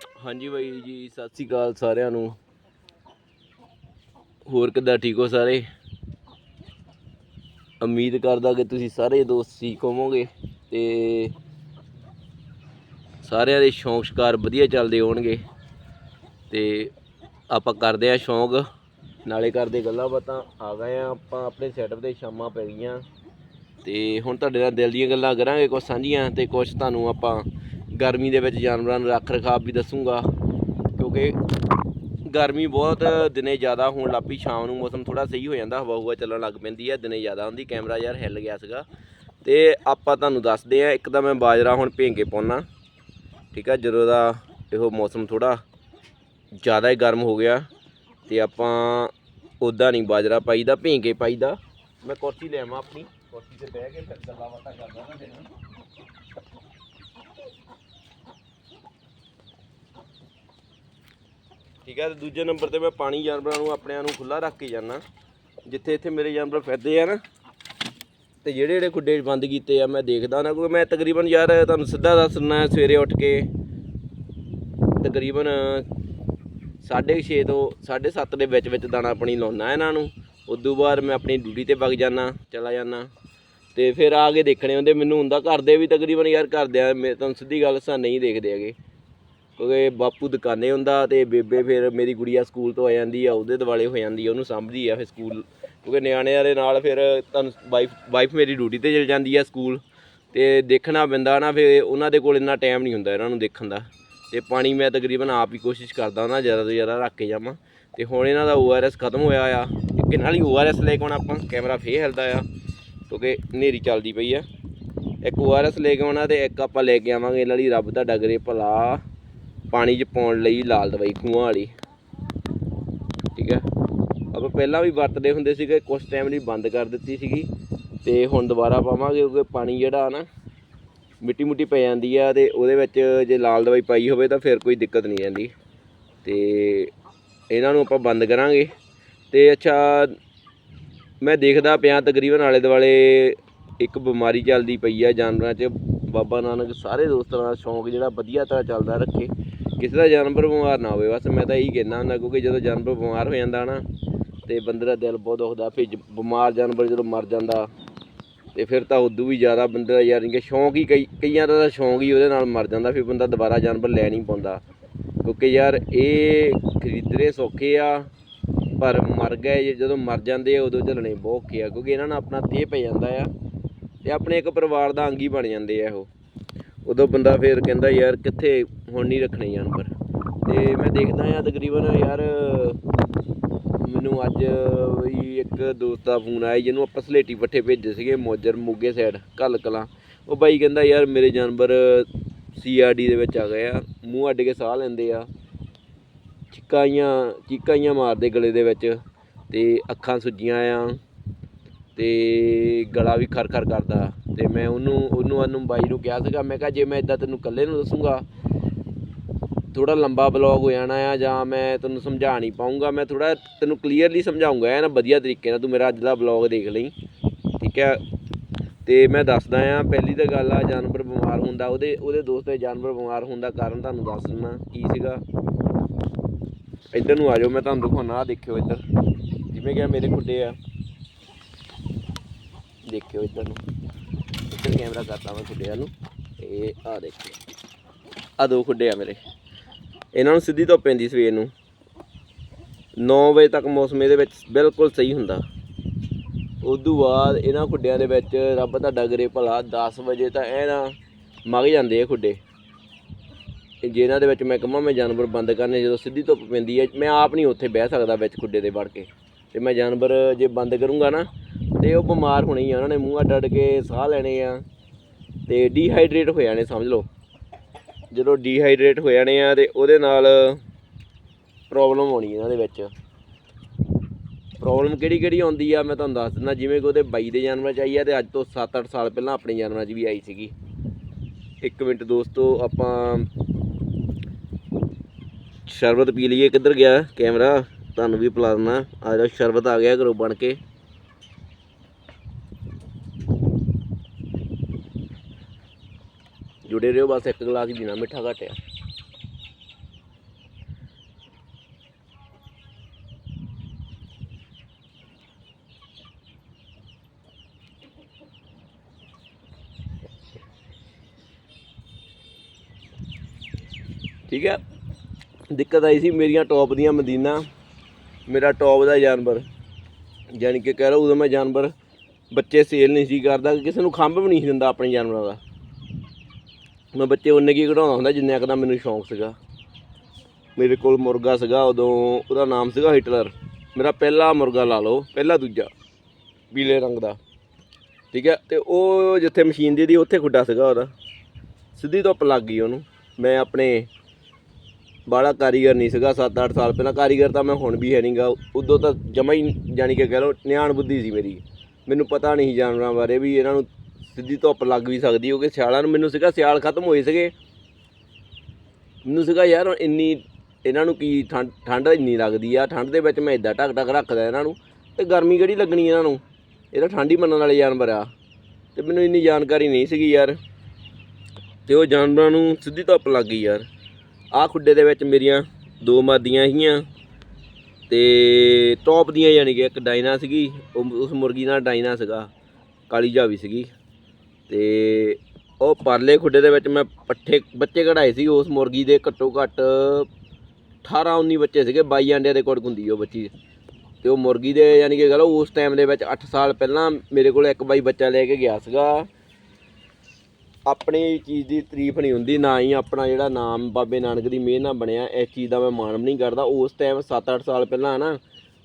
ਹਾਂਜੀ ਬਾਈ ਜੀ, ਸਤਿ ਸ੍ਰੀ ਅਕਾਲ ਸਾਰਿਆਂ ਨੂੰ। ਹੋਰ ਕਿੱਦਾਂ, ਠੀਕ ਹੋ ਸਾਰੇ? ਉਮੀਦ ਕਰਦਾ ਕਿ ਤੁਸੀਂ ਸਾਰੇ ਦੋਸਤ ਠੀਕ ਹੋਵੋਗੇ ਤੇ ਸਾਰਿਆਂ ਦੇ ਸ਼ੌਂਕ ਸ਼ਿਕਾਰ ਵਧੀਆ ਚੱਲਦੇ ਹੋਣਗੇ। ਤੇ ਆਪਾਂ ਕਰਦੇ ਆ ਸ਼ੌਂਕ, ਨਾਲੇ ਕਰਦੇ ਗੱਲਾਂ ਬਾਤਾਂ। ਆ ਗਏ ਆ ਆਪਾਂ, ਆਪਣੇ ਸੈਟਅਪ ਤੇ ਸ਼ਾਮਾਂ ਪੈ ਗਈਆਂ। ਤੇ ਹੁਣ ਤੁਹਾਡੇ ਨਾਲ ਦਿਲ ਦੀਆਂ ਗੱਲਾਂ ਕਰਾਂਗੇ ਕੁਝ ਸਾਂਝੀਆਂ ਤੇ ਕੁਝ ਤੁਹਾਨੂੰ ਆਪਾਂ ਗਰਮੀ ਦੇ ਵਿੱਚ ਜਾਨਵਰਾਂ ਨੂੰ ਰੱਖ ਰਖਾਵ ਵੀ ਦੱਸੂਗਾ, ਕਿਉਂਕਿ ਗਰਮੀ ਬਹੁਤ ਦਿਨੇ ਜ਼ਿਆਦਾ ਹੋਣ ਲੱਗ ਪਈ, ਸ਼ਾਮ ਨੂੰ ਮੌਸਮ ਥੋੜਾ ਸਹੀ ਹੋ ਜਾਂਦਾ, ਹਵਾ ਹੁਵਾ ਚੱਲਣ ਲੱਗ ਪੈਂਦੀ ਹੈ, ਦਿਨੇ ਜ਼ਿਆਦਾ ਹੁੰਦੀ, ਕੈਮਰਾ ਯਾਰ ਹਿੱਲ ਗਿਆ ਸੀਗਾ। ਤੇ ਆਪਾਂ ਤੁਹਾਨੂੰ ਦੱਸਦੇ ਆ ਇੱਕ ਤਾਂ ਮੈਂ ਬਾਜਰਾ ਹੁਣ ਭੇਂ ਕੇ ਪਾਉਣਾ ਠੀਕ ਆ, ਜਦੋਂ ਦਾ ਇਹੋ ਮੌਸਮ ਥੋੜਾ ਜ਼ਿਆਦਾ ਹੀ ਗਰਮ ਹੋ ਗਿਆ, ਤੇ ਆਪਾਂ ਉਦਾਂ ਨਹੀਂ ਬਾਜਰਾ ਪਾਈਦਾ ਭੇਂ ਪਾਈਦਾ। ਮੈਂ ਕੁਰਸੀ ਲੈ ਆਵਾਂ ਆਪਣੀ। ਕੁਰਸੀ ਤੇ ਬਹਿ ਕੇ ਫਿਰ ਗੱਲਾਂ ਬਾਤਾਂ ਕਰਦਾ ਨਾ ਤੇਰੇ ਠੀਕ ਹੈ ਤੇ ਦੂਜੇ ਨੰਬਰ ਤੇ ਮੈਂ ਪਾਣੀ ਜਾਨਵਰਾਂ ਨੂੰ ਆਪਣਿਆਂ ਨੂੰ ਖੁੱਲਾ ਰੱਖ ਕੇ ਜਾਂਦਾ। ਜਿੱਥੇ ਇੱਥੇ ਮੇਰੇ ਜਾਨਵਰ ਫਿਰਦੇ ਆ ਨਾ, ਤੇ ਜਿਹੜੇ ਜਿਹੜੇ ਖੁੱਡੇ ਬੰਦ ਕੀਤੇ ਆ, ਮੈਂ ਦੇਖਦਾ ਨਾ, ਕਿਉਂਕਿ ਮੈਂ ਤਕਰੀਬਨ ਯਾਰ ਤੁਹਾਨੂੰ ਸਿੱਧਾ ਦੱਸਣਾ ਸਵੇਰੇ ਉੱਠ ਕੇ ਤਕਰੀਬਨ 6:30 ਤੋਂ 7:30 ਦੇ ਵਿੱਚ ਵਿੱਚ ਦਾਣਾ ਪਾਣੀ ਲਾਉਣਾ ਇਹਨਾਂ ਨੂੰ। ਉਦੋਂ ਬਾਅਦ ਮੈਂ ਆਪਣੀ ਡਿਊਟੀ ਤੇ ਵਗ ਜਾਣਾ ਚਲਾ ਜਾਣਾ ਤੇ ਫਿਰ ਆ ਕੇ ਦੇਖਣੇ ਹੁੰਦੇ, ਮੈਨੂੰ ਹੁੰਦਾ ਘਰ ਦੇ ਵੀ ਤਕਰੀਬਨ ਯਾਰ ਘਰਦਿਆਂ, ਮੈਂ ਤੁਹਾਨੂੰ ਸਿੱਧੀ ਗੱਲ ਸਾਂ ਨਹੀਂ ਦੇਖਦੇ ਹੈਗੇ। ਕਿਉਂਕਿ ਬਾਪੂ ਦੁਕਾਨੇ ਹੁੰਦਾ ਤੇ ਬੇਬੇ ਫਿਰ ਮੇਰੀ ਗੁੜੀਆ ਸਕੂਲ ਤੋਂ ਆ ਜਾਂਦੀ ਆ, ਉਹਦੇ ਦਿਵਾਲੇ ਹੋ ਜਾਂਦੀ ਆ, ਉਹਨੂੰ ਸਾਂਭਦੀ ਆ ਫਿਰ ਸਕੂਲ। ਕਿਉਂਕਿ ਨਿਆਣਿਆਂ ਦੇ ਨਾਲ ਫਿਰ ਤੁਹਾਨੂੰ ਵਾਈਫ ਵਾਈਫ ਮੇਰੀ ਡਿਊਟੀ ਤੇ ਚਲ ਜਾਂਦੀ ਆ ਸਕੂਲ। ਤੇ ਦੇਖਣਾ ਪੈਂਦਾ ਨਾ, ਫਿਰ ਉਹਨਾਂ ਦੇ ਕੋਲ ਇੰਨਾ ਟਾਈਮ ਨਹੀਂ ਹੁੰਦਾ ਇਹਨਾਂ ਨੂੰ ਦੇਖਣ ਦਾ। ਤੇ ਪਾਣੀ ਮੈਂ ਤਕਰੀਬਨ ਆਪ ਹੀ ਕੋਸ਼ਿਸ਼ ਕਰਦਾ ਨਾ ਜ਼ਿਆਦਾ ਤੋਂ ਜ਼ਿਆਦਾ ਰੱਖ ਕੇ ਜਾਵਾਂ। ਤੇ ਹੁਣ ਇਹਨਾਂ ਦਾ ORS ਖਤਮ ਹੋਇਆ ਆ। ਇੱਕ ਨਾਲ ਹੀ ORS ਲੈ ਕੇ ਆਉਣਾ, ਆਪਾਂ ਕੈਮਰਾ ਫੇਰ ਹਿਲਦਾ ਆ। ਕਿਉਂਕਿ ਹਨੇਰੀ ਚੱਲਦੀ ਪਈ ਆ। ਇੱਕ ORS ਲੈ ਕੇ ਆਉਣਾ ਤੇ ਇੱਕ ਆਪਾਂ ਲੈ ਕੇ ਆਵਾਂਗੇ, ਇਹਨਾਂ ਲਈ ਰੱਬ ਦਾ ਡਗਰੇ ਭਲਾ। ਪਾਣੀ 'ਚ ਪਾਉਣ ਲਈ ਲਾਲ ਦਵਾਈ ਖੂਹਾਂ ਵਾਲੀ। ਠੀਕ ਹੈ? ਆਪਾਂ ਪਹਿਲਾਂ ਵੀ ਵਰਤਦੇ ਹੁੰਦੇ ਸੀਗੇ ਕੁਝ ਟਾਈਮ ਲਈ ਬੰਦ ਕਰ ਦਿੱਤੀ ਸੀਗੀ। ਤੇ ਹੁਣ ਦੁਬਾਰਾ ਪਾਵਾਂਗੇ ਕਿਉਂਕਿ ਪਾਣੀ ਜਿਹੜਾ ਨਾ ਮਿੱਟੀ ਮੁੱਟੀ ਪੈ ਜਾਂਦੀ ਆ ਤੇ ਉਹਦੇ ਵਿੱਚ ਜੇ ਲਾਲ ਦਵਾਈ ਪਾਈ ਹੋਵੇ ਤਾਂ ਫਿਰ ਕੋਈ ਦਿੱਕਤ ਨਹੀਂ ਆਉਂਦੀ ਤੇ ਇਹਨਾਂ ਨੂੰ ਆਪਾਂ ਬੰਦ ਕਰਾਂਗੇ। ਤੇ ਅੱਛਾ, ਮੈਂ ਦੇਖਦਾ ਪਿਆ ਤਕਰੀਬਨ ਆਲੇ ਦੁਆਲੇ ਇੱਕ ਬਿਮਾਰੀ ਚੱਲਦੀ ਪਈ ਆ, ਜਾਨਵਰਾਂ 'ਚ। ਬਾਬਾ ਨਾਨਕ ਸਾਰੇ ਦੋਸਤਾਂ ਦਾ ਸ਼ੌਂਕ ਜਿਹੜਾ ਵਧੀਆ ਤਰ੍ਹਾਂ ਚੱਲਦਾ ਰੱਖੇ। ਕਿਸੇ ਦਾ ਜਾਨਵਰ ਬਿਮਾਰ ਨਾ ਹੋਵੇ, ਬਸ ਮੈਂ ਤਾਂ ਇਹੀ ਕਹਿਣਾ ਹੁੰਦਾ, ਕਿਉਂਕਿ ਜਦੋਂ ਜਾਨਵਰ ਬਿਮਾਰ ਹੋ ਜਾਂਦਾ ਨਾ, ਤੇ ਬੰਦੇ ਦਾ ਦਿਲ ਬਹੁਤ ਦੁਖਦਾ, ਫਿਰ ਜ- ਬਿਮਾਰ ਜਾਨਵਰ ਜਦੋਂ ਮਰ ਜਾਂਦਾ, ਤੇ ਫਿਰ ਤਾਂ ਉਦੋਂ ਵੀ ਜ਼ਿਆਦਾ ਬੰਦੇ ਦਾ ਯਾਰ ਕਿ ਸ਼ੌਂਕ ਹੀ ਕਈ, ਕਈਆਂ ਦਾ ਤਾਂ ਸ਼ੌਂਕ ਹੀ ਉਹਦੇ ਨਾਲ ਮਰ ਜਾਂਦਾ, ਫਿਰ ਬੰਦਾ ਦੁਬਾਰਾ ਜਾਨਵਰ ਲੈ ਨਹੀਂ ਪਾਉਂਦਾ। ਕਿਉਂਕਿ ਯਾਰ ਇਹ ਖਰੀਦਣੇ ਸੌਖੇ ਆ, ਪਰ ਮਰ ਗਏ, ਜੇ ਜਦੋਂ ਮਰ ਜਾਂਦੇ ਆ, ਉਦੋਂ ਝੱਲਣੇ ਬਹੁਤ ਔਖੇ ਆ, ਕਿਉਂਕਿ ਇਹਨਾਂ ਨਾਲ ਆਪਣਾ ਤੇਹ ਪੈ ਜਾਂਦਾ ਆ, ਤੇ ਆਪਣੇ ਇੱਕ ਪਰਿਵਾਰ ਦਾ ਅੰਗ ਹੀ ਬਣ ਜਾਂਦੇ ਆ ਉਹ ਉਦੋਂ ਬੰਦਾ ਫੇਰ ਕਹਿੰਦਾ ਯਾਰ ਕਿੱਥੇ ਹੁਣ ਨਹੀਂ ਰੱਖਣੇ ਜਾਨਵਰ ਤੇ ਮੈਂ ਦੇਖਦਾ ਆ ਤਕਰੀਬਨ ਯਾਰ, ਮੈਨੂੰ ਅੱਜ ਵੀ ਇੱਕ ਦੋਸਤ ਦਾ ਫੋਨ ਆਇਆ ਜਿਹਨੂੰ ਆਪਾਂ ਸਲੇਟੀ ਪੱਠੇ ਭੇਜੇ ਸੀਗੇ, ਮੋਜਰ ਮੋਗੇ ਸਾਈਡ ਕੱਲ ਕਲਾਂ। ਉਹ ਬਾਈ ਕਹਿੰਦਾ ਯਾਰ ਮੇਰੇ ਜਾਨਵਰ ਸੀਆਰਡੀ ਦੇ ਵਿੱਚ ਆ ਗਏ ਆ, ਮੂੰਹ ਅੱਡ ਕੇ ਸਾਹ ਲੈਂਦੇ ਆ। ਚਿੱਕਾਈਆਂ ਚੀਕਾਈਆਂ ਮਾਰਦੇ ਗਲੇ ਦੇ ਵਿੱਚ ਤੇ ਅੱਖਾਂ ਸੁੱਜੀਆਂ ਆ। ਤੇ ਗਲਾ ਵੀ ਖਰ ਖਰ ਕਰਦਾ ਤੇ ਮੈਂ ਉਹਨੂੰ ਉਹਨੂੰ ਉਹਨੂੰ ਬਾਈ ਨੂੰ ਕਿਹਾ ਸੀਗਾ, ਮੈਂ ਕਿਹਾ ਜੇ ਮੈਂ ਇਦਾਂ ਤੈਨੂੰ ਇਕੱਲੇ ਨੂੰ ਦੱਸੂਗਾ ਥੋੜਾ ਲੰਬਾ ਬਲੌਗ ਹੋ ਜਾਣਾ ਆ ਜਾਂ ਮੈਂ ਤੈਨੂੰ ਸਮਝਾ ਨਹੀਂ ਪਾਉਂਗਾ ਮੈਂ ਥੋੜਾ ਤੈਨੂੰ ਕਲੀਅਰਲੀ ਸਮਝਾਉਂਗਾ ਨਾ ਵਧੀਆ ਤਰੀਕੇ ਨਾਲ ਤੂੰ ਮੇਰਾ ਅੱਜ ਦਾ ਬਲੌਗ ਦੇਖ ਲਈ, ਠੀਕ ਹੈ? ਤੇ ਮੈਂ ਦੱਸਦਾ ਆ, ਪਹਿਲੀ ਤਾਂ ਗੱਲ ਆ, ਜਾਨਵਰ ਬਿਮਾਰ ਹੁੰਦਾ, ਉਹਦੇ ਉਹਦੇ ਦੋਸਤ ਦੇ ਜਾਨਵਰ ਬਿਮਾਰ ਹੋਣ ਦਾ ਕਾਰਨ ਤੁਹਾਨੂੰ ਦੱਸ ਦਿੰਦਾ, ਕੀ ਸੀਗਾ? ਇੱਧਰ ਨੂੰ ਆ ਜਾਓ, ਮੈਂ ਤੁਹਾਨੂੰ ਦਿਖਾਉਣਾ ਆ ਦੇਖਿਓ ਇੱਧਰ, ਜਿਵੇਂ ਕਿ ਮੇਰੇ ਖੁੱਡੇ ਆ। ਦੇਖਿਓ ਇੱਧਰ ਨੂੰ। ਇੱਧਰ ਕੈਮਰਾ ਕਰਤਾ ਮੈਂ ਖੁੱਡਿਆਂ ਨੂੰ। ਤੇ ਆ ਦੇਖਿਓ ਆ ਦੋ ਖੁੱਡੇ ਆ ਮੇਰੇ। ਇਹਨਾਂ ਨੂੰ ਸਿੱਧੀ ਧੁੱਪ ਪੈਂਦੀ ਸਵੇਰ ਨੂੰ। 9 ਵਜੇ ਤੱਕ ਮੌਸਮ ਇਹਦੇ ਵਿੱਚ ਬਿਲਕੁਲ ਸਹੀ ਹੁੰਦਾ। ਉਦੋਂ ਬਾਅਦ ਇਹਨਾਂ ਖੁੱਡਿਆਂ ਦੇ ਵਿੱਚ ਰੱਬ ਦਾ ਡਗਰੇ ਭਲਾ 10 ਵਜੇ ਤਾਂ ਇਹ ਨਾ ਮਗ ਜਾਂਦੇ ਆ ਖੁੱਡੇ। ਜਿਹਨਾਂ ਦੇ ਵਿੱਚ ਮੈਂ ਕਹਾਂ ਮੈਂ ਜਾਨਵਰ ਬੰਦ ਕਰਨੇ, ਜਦੋਂ ਸਿੱਧੀ ਧੁੱਪ ਪੈਂਦੀ ਹੈ, ਮੈਂ ਆਪ ਨਹੀਂ ਉੱਥੇ ਬਹਿ ਸਕਦਾ ਵਿੱਚ ਖੁੱਡੇ ਦੇ ਵੜ ਕੇ। ਤੇ ਮੈਂ ਜਾਨਵਰ ਜੇ ਬੰਦ ਕਰੂੰਗਾ ਨਾ ਤੇ ਉਹ ਬਿਮਾਰ ਹੋਣੇ ਹੀ ਆ, ਉਹਨਾਂ ਨੇ ਮੂੰਹ ਅੱਡ ਅੱਡ ਕੇ ਸਾਹ ਲੈਣੇ ਆ ਤੇ ਡੀਹਾਈਡਰੇਟ ਹੋ ਜਾਣੇ ਸਮਝ ਲਓ। ਜਦੋਂ ਡੀਹਾਈਡਰੇਟ ਹੋ ਜਾਣੇ ਆ ਤੇ ਉਹਦੇ ਨਾਲ ਪ੍ਰੋਬਲਮ ਆਉਣੀ ਇਹਨਾਂ ਦੇ ਵਿੱਚ। ਪ੍ਰੋਬਲਮ ਕਿਹੜੀ ਕਿਹੜੀ ਆਉਂਦੀ ਆ, ਮੈਂ ਤੁਹਾਨੂੰ ਦੱਸ ਦਿੰਦਾ, ਜਿਵੇਂ ਕਿ ਉਹਦੇ ਬਾਈ ਦੇ ਜਾਨਵਰਾਂ 'ਚ ਆਈ ਆ ਤੇ ਅੱਜ ਤੋਂ 7-8 ਸਾਲ ਪਹਿਲਾਂ ਆਪਣੇ ਜਾਨਵਰਾਂ 'ਚ ਵੀ ਆਈ ਸੀਗੀ। ਇੱਕ ਮਿੰਟ ਦੋਸਤੋ, ਆਪਾਂ ਸ਼ਰਬਤ ਪੀ ਲਈਏ, ਕਿੱਧਰ ਗਿਆ ਕੈਮਰਾ? ਤੁਹਾਨੂੰ ਵੀ ਪਿਲਾ ਦਿੰਦਾ, ਆ ਜਾਓ, ਸ਼ਰਬਤ ਆ ਗਿਆ ਘਰੋਂ ਬਣ ਕੇ। ਜੁੜੇ ਰਹੋ, ਬਸ ਇੱਕ ਗਲਾਸ ਬਿਨਾ ਮਿੱਠਾ ਘਟਿਆ ਠੀਕ ਹੈ ਦਿੱਕਤ ਆਈ ਸੀ ਮੇਰੀਆਂ ਟੌਪ ਦੀਆਂ ਮਦੀਨਾ। ਮੇਰਾ ਟੌਪ ਦਾ ਜਾਨਵਰ। ਯਾਨੀ ਕਿ ਕਹਿ ਲਓ, ਉਦੋਂ ਮੈਂ ਜਾਨਵਰ ਬੱਚੇ ਸੇਲ ਨਹੀਂ ਸੀ ਕਰਦਾ, ਕਿਸੇ ਨੂੰ ਖੰਭ ਵੀ ਨਹੀਂ ਦਿੰਦਾ ਆਪਣੇ ਜਾਨਵਰਾਂ ਦਾ। ਮੈਂ ਬੱਚੇ ਉਹਨੇ ਕੀ ਕਢਾਉਂਦਾ ਹੁੰਦਾ, ਜਿੰਨੇ ਕੁ ਦਾ ਮੈਨੂੰ ਸ਼ੌਂਕ ਸੀਗਾ। ਮੇਰੇ ਕੋਲ ਮੁਰਗਾ ਸੀਗਾ, ਉਦੋਂ ਉਹਦਾ ਨਾਮ ਸੀਗਾ ਹਿਟਲਰ ਮੇਰਾ ਪਹਿਲਾ ਮੁਰਗਾ ਲਾ ਲਓ, ਪਹਿਲਾ ਦੂਜਾ, ਪੀਲੇ ਰੰਗ ਦਾ। ਠੀਕ ਹੈ, ਤੇ ਉਹ ਜਿੱਥੇ ਮਸ਼ੀਨ ਦੀ ਦੀ ਉੱਥੇ ਖੁੱਡਾ ਸੀਗਾ ਉਹਦਾ। ਸਿੱਧੀ ਧੁੱਪ ਲੱਗ ਗਈ ਉਹਨੂੰ। ਮੈਂ ਆਪਣੇ ਬਾਲਾ ਕਾਰੀਗਰ ਨਹੀਂ ਸੀਗਾ 7-8 ਸਾਲ ਪਹਿਲਾਂ। ਕਾਰੀਗਰ ਤਾਂ ਮੈਂ ਹੁਣ ਵੀ ਹੈ ਨਹੀਂਗਾ। ਉਦੋਂ ਤਾਂ ਜਮਾ ਹੀ, ਜਾਣੀ ਕਿ ਕਹਿ ਲਓ, ਨਿਆਣ ਬੁੱਧੀ ਸੀ ਮੇਰੀ। ਮੈਨੂੰ ਪਤਾ ਨਹੀਂ ਸੀ ਜਾਨਵਰਾਂ ਬਾਰੇ ਵੀ, ਇਹਨਾਂ ਨੂੰ ਸਿੱਧੀ ਧੁੱਪ ਲੱਗ ਵੀ ਸਕਦੀ, ਕਿਉਂਕਿ ਸਿਆਲਾਂ ਨੂੰ ਮੈਨੂੰ ਸੀਗਾ, ਸਿਆਲ ਖਤਮ ਹੋਏ ਸੀਗੇ। ਮੈਨੂੰ ਸੀਗਾ, ਯਾਰ ਇੰਨੀ ਇਹਨਾਂ ਨੂੰ ਕੀ ਠੰਡ ਠੰਡ ਇੰਨੀ ਲੱਗਦੀ ਆ, ਠੰਡ ਦੇ ਵਿੱਚ ਮੈਂ ਇਦਾਂ ਢੱਕ ਢੱਕ ਰੱਖਦਾ ਇਹਨਾਂ ਨੂੰ, ਤੇ ਗਰਮੀ ਕਿਹੜੀ ਲੱਗਣੀ ਇਹਨਾਂ ਨੂੰ? ਇਹ ਤਾਂ ਠੰਡੀ ਮੰਨਣ ਵਾਲੇ ਜਾਨਵਰ ਆ। ਤੇ ਮੈਨੂੰ ਇੰਨੀ ਜਾਣਕਾਰੀ ਨਹੀਂ ਸੀਗੀ, ਯਾਰ। ਤੇ ਉਹ ਜਾਨਵਰਾਂ ਨੂੰ ਸਿੱਧੀ ਧੁੱਪ ਲੱਗ ਗਈ, ਯਾਰ। ਆਹ ਖੁੱਡੇ ਦੇ ਵਿੱਚ ਮੇਰੀਆਂ ਦੋ ਮਾਦੀਆਂ ਸੀਗੀਆਂ, ਤੇ ਟੌਪ ਦੀਆਂ ਯਾਨੀ ਕਿ ਇੱਕ ਡਾਇਨਾ ਸੀਗੀ, ਉਹ ਉਸ ਮੁਰਗੀ ਨਾਲ ਡਾਇਨਾ ਸੀਗਾ, ਕਾਲੀ ਜਾਵੀ ਸੀਗੀ। ਤੇ ਉਹ ਪਰਲੇ ਖੁੱਡੇ ਦੇ ਵਿੱਚ ਮੈਂ ਪੱਠੇ, ਬੱਚੇ ਕਢਾਏ ਸੀ ਉਸ ਮੁਰਗੀ ਦੇ ਘੱਟੋ ਘੱਟ 18 19 ਬੱਚੇ ਸੀਗੇ 22 ਅੰਡਿਆਂ ਦੇ ਕੋਲ ਹੁੰਦੀ ਉਹ ਬੱਚੀ। ਤੇ ਉਹ ਮੁਰਗੀ ਦੇ ਯਾਨੀ ਕਿ ਕਹ ਲਓ, ਉਸ ਟਾਈਮ ਦੇ ਵਿੱਚ 8 ਸਾਲ ਪਹਿਲਾਂ ਮੇਰੇ ਕੋਲ ਇੱਕ ਬਾਈ ਬੱਚਾ ਲੈ ਕੇ ਗਿਆ ਸੀਗਾ। ਆਪਣੀ ਚੀਜ਼ ਦੀ ਤਾਰੀਫ ਨਹੀਂ ਹੁੰਦੀ, ਨਾ ਹੀ ਆਪਣਾ ਜਿਹੜਾ ਨਾਮ, ਬਾਬੇ ਨਾਨਕ ਦੀ ਮਿਹਰ ਨਾਲ ਬਣਿਆ, ਇਸ ਚੀਜ਼ ਦਾ ਮੈਂ ਮਾਣ ਨਹੀਂ ਕਰਦਾ। ਉਸ ਟਾਈਮ 7-8 ਸਾਲ ਪਹਿਲਾਂ ਨਾ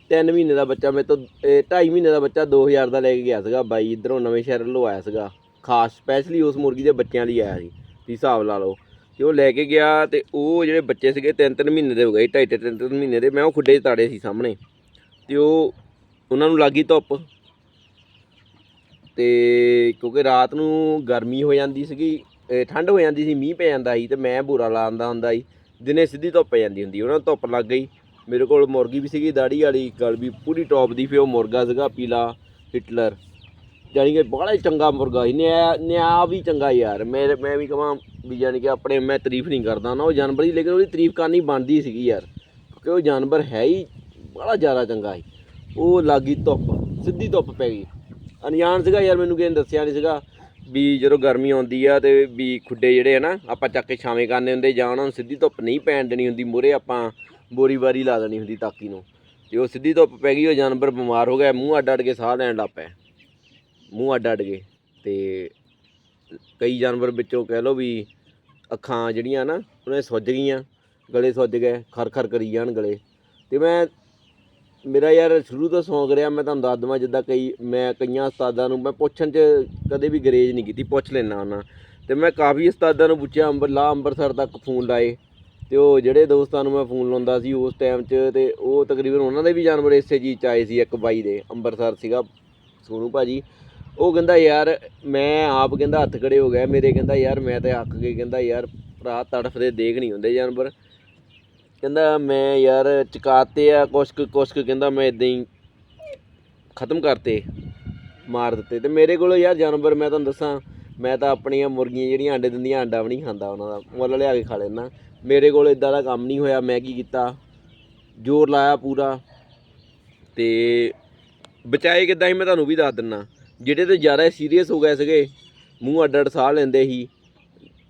3 ਮਹੀਨੇ ਦਾ ਬੱਚਾ ਮੇਰੇ ਤੋਂ 2.5 ਮਹੀਨੇ ਦਾ ਬੱਚਾ 2000 ਦਾ ਲੈ ਕੇ ਗਿਆ ਸੀਗਾ। ਬਾਈ ਇਧਰੋਂ ਨਵੇਂ ਸ਼ਹਿਰ ਵੱਲੋਂ ਆਇਆ ਸੀਗਾ। ਖਾਸ ਸਪੈਸ਼ਲੀ ਉਸ ਮੁਰਗੀ ਦੇ ਬੱਚਿਆਂ ਲਈ ਆਇਆ ਸੀ, ਤੁਸੀਂ ਹਿਸਾਬ ਲਾ ਲਓ। ਤੇ ਉਹ ਲੈ ਕੇ ਗਿਆ ਤੇ ਉਹ ਜਿਹੜੇ ਬੱਚੇ ਸੀਗੇ 3-3 ਮਹੀਨੇ ਦੇ ਹੋ ਗਏ 2.5 3 ਮਹੀਨੇ ਦੇ, ਮੈਂ ਉਹ ਖੁੱਡੇ 'ਚ ਤਾੜੇ ਸੀ ਸਾਹਮਣੇ। ਤੇ ਉਹ, ਉਹਨਾਂ ਨੂੰ ਲੱਗੀ ਧੁੱਪ। ਤੇ ਕਿਉਂਕਿ ਰਾਤ ਨੂੰ ਗਰਮੀ ਹੋ ਜਾਂਦੀ ਸੀਗੀ ਠੰਡ ਹੋ ਜਾਂਦੀ ਸੀ, ਮੀਂਹ ਪੈ ਜਾਂਦਾ ਸੀ ਤੇ ਮੈਂ ਬੁਰਾ ਲਾਉਂਦਾ ਹੁੰਦਾ ਸੀ। ਦਿਨੇ ਸਿੱਧੀ ਧੁੱਪ ਪੈ ਜਾਂਦੀ ਹੁੰਦੀ, ਉਹਨਾਂ ਨੂੰ ਧੁੱਪ ਲੱਗ ਗਈ। ਮੇਰੇ ਕੋਲ ਮੁਰਗੀ ਵੀ ਸੀਗੀ, ਦਾੜੀ ਵਾਲੀ, ਗਲ ਵੀ ਪੂਰੀ ਟੌਪ ਦੀ, ਫਿਰ ਉਹ ਮੁਰਗਾ ਸੀਗਾ, ਪੀਲਾ, ਹਿਟਲਰ। ਜਾਣੀ ਕਿ ਬੜਾ ਹੀ ਚੰਗਾ ਮੁਰਗਾ ਸੀ। ਨਿਆ ਨਿਆ ਵੀ ਚੰਗਾ ਯਾਰ। ਮੇਰੇ ਮੈਂ ਵੀ ਕਹਾਂ ਵੀ ਜਾਣੀ ਕਿ ਆਪਣੇ ਮੈਂ ਤਾਰੀਫ ਨਹੀਂ ਕਰਦਾ ਨਾ ਉਹ ਜਾਨਵਰ ਦੀ, ਲੇਕਿਨ ਉਹਦੀ ਤਾਰੀਫ ਕਰਨੀ ਬਣਦੀ ਸੀਗੀ ਯਾਰ। ਕਿਉਂਕਿ ਉਹ ਜਾਨਵਰ ਹੈ ਹੀ ਬੜਾ ਜ਼ਿਆਦਾ ਚੰਗਾ ਸੀ। ਉਹ ਲੱਗੀ ਧੁੱਪ, ਸਿੱਧੀ ਧੁੱਪ ਪੈ ਗਈ। ਅਣਜਾਣ ਸੀਗਾ ਯਾਰ, ਮੈਨੂੰ ਕਿਸੇ ਨੇ ਦੱਸਿਆ ਨਹੀਂ ਸੀਗਾ ਵੀ ਜਦੋਂ ਗਰਮੀ ਆਉਂਦੀ ਆ ਤੇ ਵੀ ਖੁੱਡੇ ਜਿਹੜੇ ਆ ਨਾ, ਆਪਾਂ ਚੱਕ ਕੇ ਛਾਵੇਂ ਕਰਨੇ ਹੁੰਦੇ ਜਾਂ ਉਹਨਾਂ ਨੂੰ ਸਿੱਧੀ ਧੁੱਪ ਨਹੀਂ ਪੈਣ ਦੇਣੀ ਹੁੰਦੀ, ਮੂਹਰੇ ਆਪਾਂ ਬੋਰੀ ਵਾਰੀ ਲਾ ਦੇਣੀ ਹੁੰਦੀ ਤਾਕੀ ਨੂੰ। ਤੇ ਉਹ ਸਿੱਧੀ ਧੁੱਪ ਪੈ ਗਈ, ਉਹ ਜਾਨਵਰ ਬਿਮਾਰ ਹੋ ਗਿਆ, ਮੂੰਹ ਅੱਡ ਅੱਡ ਕੇ ਸਾਹ ਲੈਣ ਲੱਗ ਪਿਆ। ਮੂੰਹ ਅੱਡ ਅੱਡ ਗਏ ਤੇ ਕਈ ਜਾਨਵਰ ਵਿੱਚੋਂ ਕਹਿ ਲਓ ਵੀ ਅੱਖਾਂ ਜਿਹੜੀਆਂ ਨਾ ਉਹਨੇ ਸੁੱਜ ਗਈਆਂ, ਗਲੇ ਸੁੱਜ ਗਏ ਖਰ ਖਰ ਕਰੀ ਜਾਣ ਗਲੇ। ਤੇ ਮੈਂ, ਮੇਰਾ ਯਾਰ ਸ਼ੁਰੂ ਤੋਂ ਸ਼ੌਂਕ ਰਿਹਾ, ਮੈਂ ਤੁਹਾਨੂੰ ਦੱਸ ਦਵਾਂ ਜਿੱਦਾਂ ਕਈ, ਮੈਂ ਕਈਆਂ ਉਸਤਾਦਾਂ ਨੂੰ ਮੈਂ ਪੁੱਛਣ 'ਚ ਕਦੇ ਵੀ ਗਰੇਜ ਨਹੀਂ ਕੀਤੀ, ਪੁੱਛ ਲੈਣਾ ਉਹਨਾਂ ਤੇ ਮੈਂ ਕਾਫੀ ਉਸਤਾਦਾਂ ਨੂੰ ਪੁੱਛਿਆ, ਅੰਬਰ, ਲਾ ਅੰਬਰਸਰ ਤੱਕ ਫੋਨ ਲਾਏ। ਤੇ ਉਹ ਜਿਹੜੇ ਦੋਸਤਾਂ ਨੂੰ ਮੈਂ ਫੋਨ ਲਾਉਂਦਾ ਸੀ ਉਸ ਟਾਈਮ 'ਚ ਤੇ ਉਹ ਤਕਰੀਬਨ ਉਹਨਾਂ ਦੇ ਵੀ ਜਾਨਵਰ ਇਸੇ ਚੀਜ਼ 'ਚ ਆਏ ਸੀ, ਇੱਕ ਬਾਈ ਦੇ ਅੰਬਰਸਰ ਸੀਗਾ। ਸੋਨੂ ਭਾਜੀ ਉਹ ਕਹਿੰਦਾ, ਯਾਰ, ਮੈਂ ਆਪ ਕਹਿੰਦਾ ਹੱਥ ਖੜੇ ਹੋ ਗਿਆ। ਮੇਰੇ ਕਹਿੰਦਾ, ਯਾਰ, ਮੈਂ ਤੇ ਹੱਕ ਕੇ ਕਹਿੰਦਾ, ਯਾਰ, ਭਰਾ ਤੜਫਦੇ ਦੇਖ ਨਹੀਂ ਹੁੰਦੇ ਜਾਨਵਰ। ਕਹਿੰਦਾ, ਮੈਂ ਯਾਰ ਚਕਾਤੇ ਆ ਕੁਛ ਕੁ ਕੁਛ ਕੁ ਕਹਿੰਦਾ, ਮੈਂ ਇਦਾਂ ਹੀ ਖਤਮ ਕਰਤੇ, ਮਾਰ ਦਿੱਤੇ। ਤੇ ਮੇਰੇ ਕੋਲ ਯਾਰ ਜਾਨਵਰ, ਮੈਂ ਤੁਹਾਨੂੰ ਦੱਸਾਂ, ਮੈਂ ਤਾਂ ਆਪਣੀਆਂ ਮੁਰਗੀਆਂ ਜਿਹੜੀਆਂ ਆਂਡੇ ਦਿੰਦੀਆਂ ਆਂਡਾ ਵੀ ਨਹੀਂ ਖਾਂਦਾ ਉਹਨਾਂ ਦਾ। ਮੁੱਲ ਲਿਆ ਕੇ ਖਾ ਲੈਂਦਾ। ਮੇਰੇ ਕੋਲ ਇਦਾਂ ਦਾ ਕੰਮ ਨਹੀਂ ਹੋਇਆ, ਮੈਂ ਕੀ ਕੀਤਾ? ਜ਼ੋਰ ਲਾਇਆ ਪੂਰਾ। ਤੇ ਬਚਾਏ ਕਿੱਦਾਂ ਹੀ ਮੈਂ ਤੁਹਾਨੂੰ ਵੀ ਦੱਸ ਦਿੰਨਾ। ਜਿਹੜੇ ਤੇ ਜ਼ਿਆਦਾ ਸੀਰੀਅਸ ਹੋ ਗਏ ਸੀਗੇ, ਮੂੰਹ ਅੱਡ ਅੱਡ ਸਾਹ ਲੈਂਦੇ ਸੀ,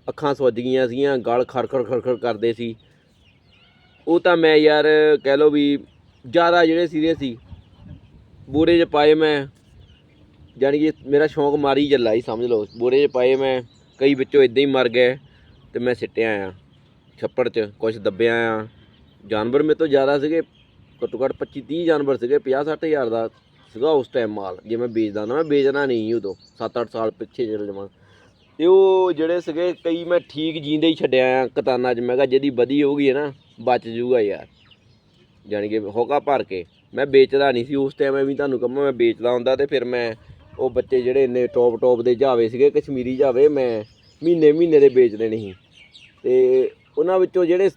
ਅੱਖਾਂ ਸੁੱਜ ਗਈਆਂ ਸੀਗੀਆਂ, ਗਲ ਖਰ ਖਰ ਖਰ ਖਰ ਕਰਦੇ ਸੀ। ਉਹ ਤਾਂ ਮੈਂ ਯਾਰ ਕਹਿ ਲਓ ਵੀ ਜ਼ਿਆਦਾ ਜਿਹੜੇ ਸੀਰੀਅਸ ਸੀ, ਬੋਰੇ 'ਚ ਪਾਏ ਮੈਂ, ਜਾਣੀ ਕਿ ਮੇਰਾ ਸ਼ੌਂਕ ਮਾਰੀ ਚੱਲਾ ਹੀ ਸਮਝ ਲਓ, ਬੋਰੇ 'ਚ ਪਾਏ ਮੈਂ, ਕਈ ਵਿੱਚੋਂ ਇਦਾਂ ਹੀ ਮਰ ਗਏ ਤੇ ਮੈਂ ਸਿੱਟਿਆ ਆ, ਛੱਪੜ 'ਚ ਕੁਝ ਦੱਬਿਆ ਆ। ਜਾਨਵਰ ਮੇਰੇ ਤੋਂ ਜ਼ਿਆਦਾ ਸੀਗੇ, ਘੱਟੋ ਘੱਟ 25 30 ਜਾਨਵਰ ਸੀਗੇ 50 60 ਹਜ਼ਾਰ ਦਾ ਸੀਗਾ ਉਸ ਟਾਈਮ ਮਾਲ, ਜੇ ਮੈਂ ਵੇਚਦਾ ਨਾ ਮੈਂ ਵੇਚਣਾ ਨਹੀਂ ਸੀ ਉਦੋਂ 7-8 ਸਾਲ ਪਿੱਛੇ ਚਲੇ ਜਾਵਾਂ। ਤੇ ਉਹ ਜਿਹੜੇ ਸੀਗੇ, ਕਈ ਮੈਂ ਠੀਕ ਜੀਂਦੇ ਹੀ ਛੱਡਿਆ ਆ ਕਤਾਨਾ 'ਚ, ਮੈਂ ਕਿਹਾ ਜਿਹਦੀ ਵਧੀ ਹੋਊਗੀ ਨਾ, ਬਚ ਜੂਗਾ ਯਾਰ। ਜਾਣੀ ਕਿ ਹੋਕਾ ਭਰ ਕੇ, ਮੈਂ ਵੇਚਦਾ ਨਹੀਂ ਸੀ, ਉਸ ਟਾਈਮ ਐਵੇਂ ਤੁਹਾਨੂੰ ਕਹਾਂ, ਮੈਂ ਵੇਚਦਾ ਹੁੰਦਾ ਤੇ ਫਿਰ ਮੈਂ ਉਹ ਬੱਚੇ ਜਿਹੜੇ ਇੰਨੇ ਟੌਪ ਟੌਪ ਦੇ ਜਾਵੇ ਸੀਗੇ, ਕਸ਼ਮੀਰੀ ਜਾਵੇ, ਮੈਂ ਮਹੀਨੇ ਮਹੀਨੇ ਦੇ ਵੇਚ ਦੇਣੇ ਸੀ। ਤੇ ਉਹਨਾਂ ਵਿੱਚੋਂ ਜਿਹੜੇ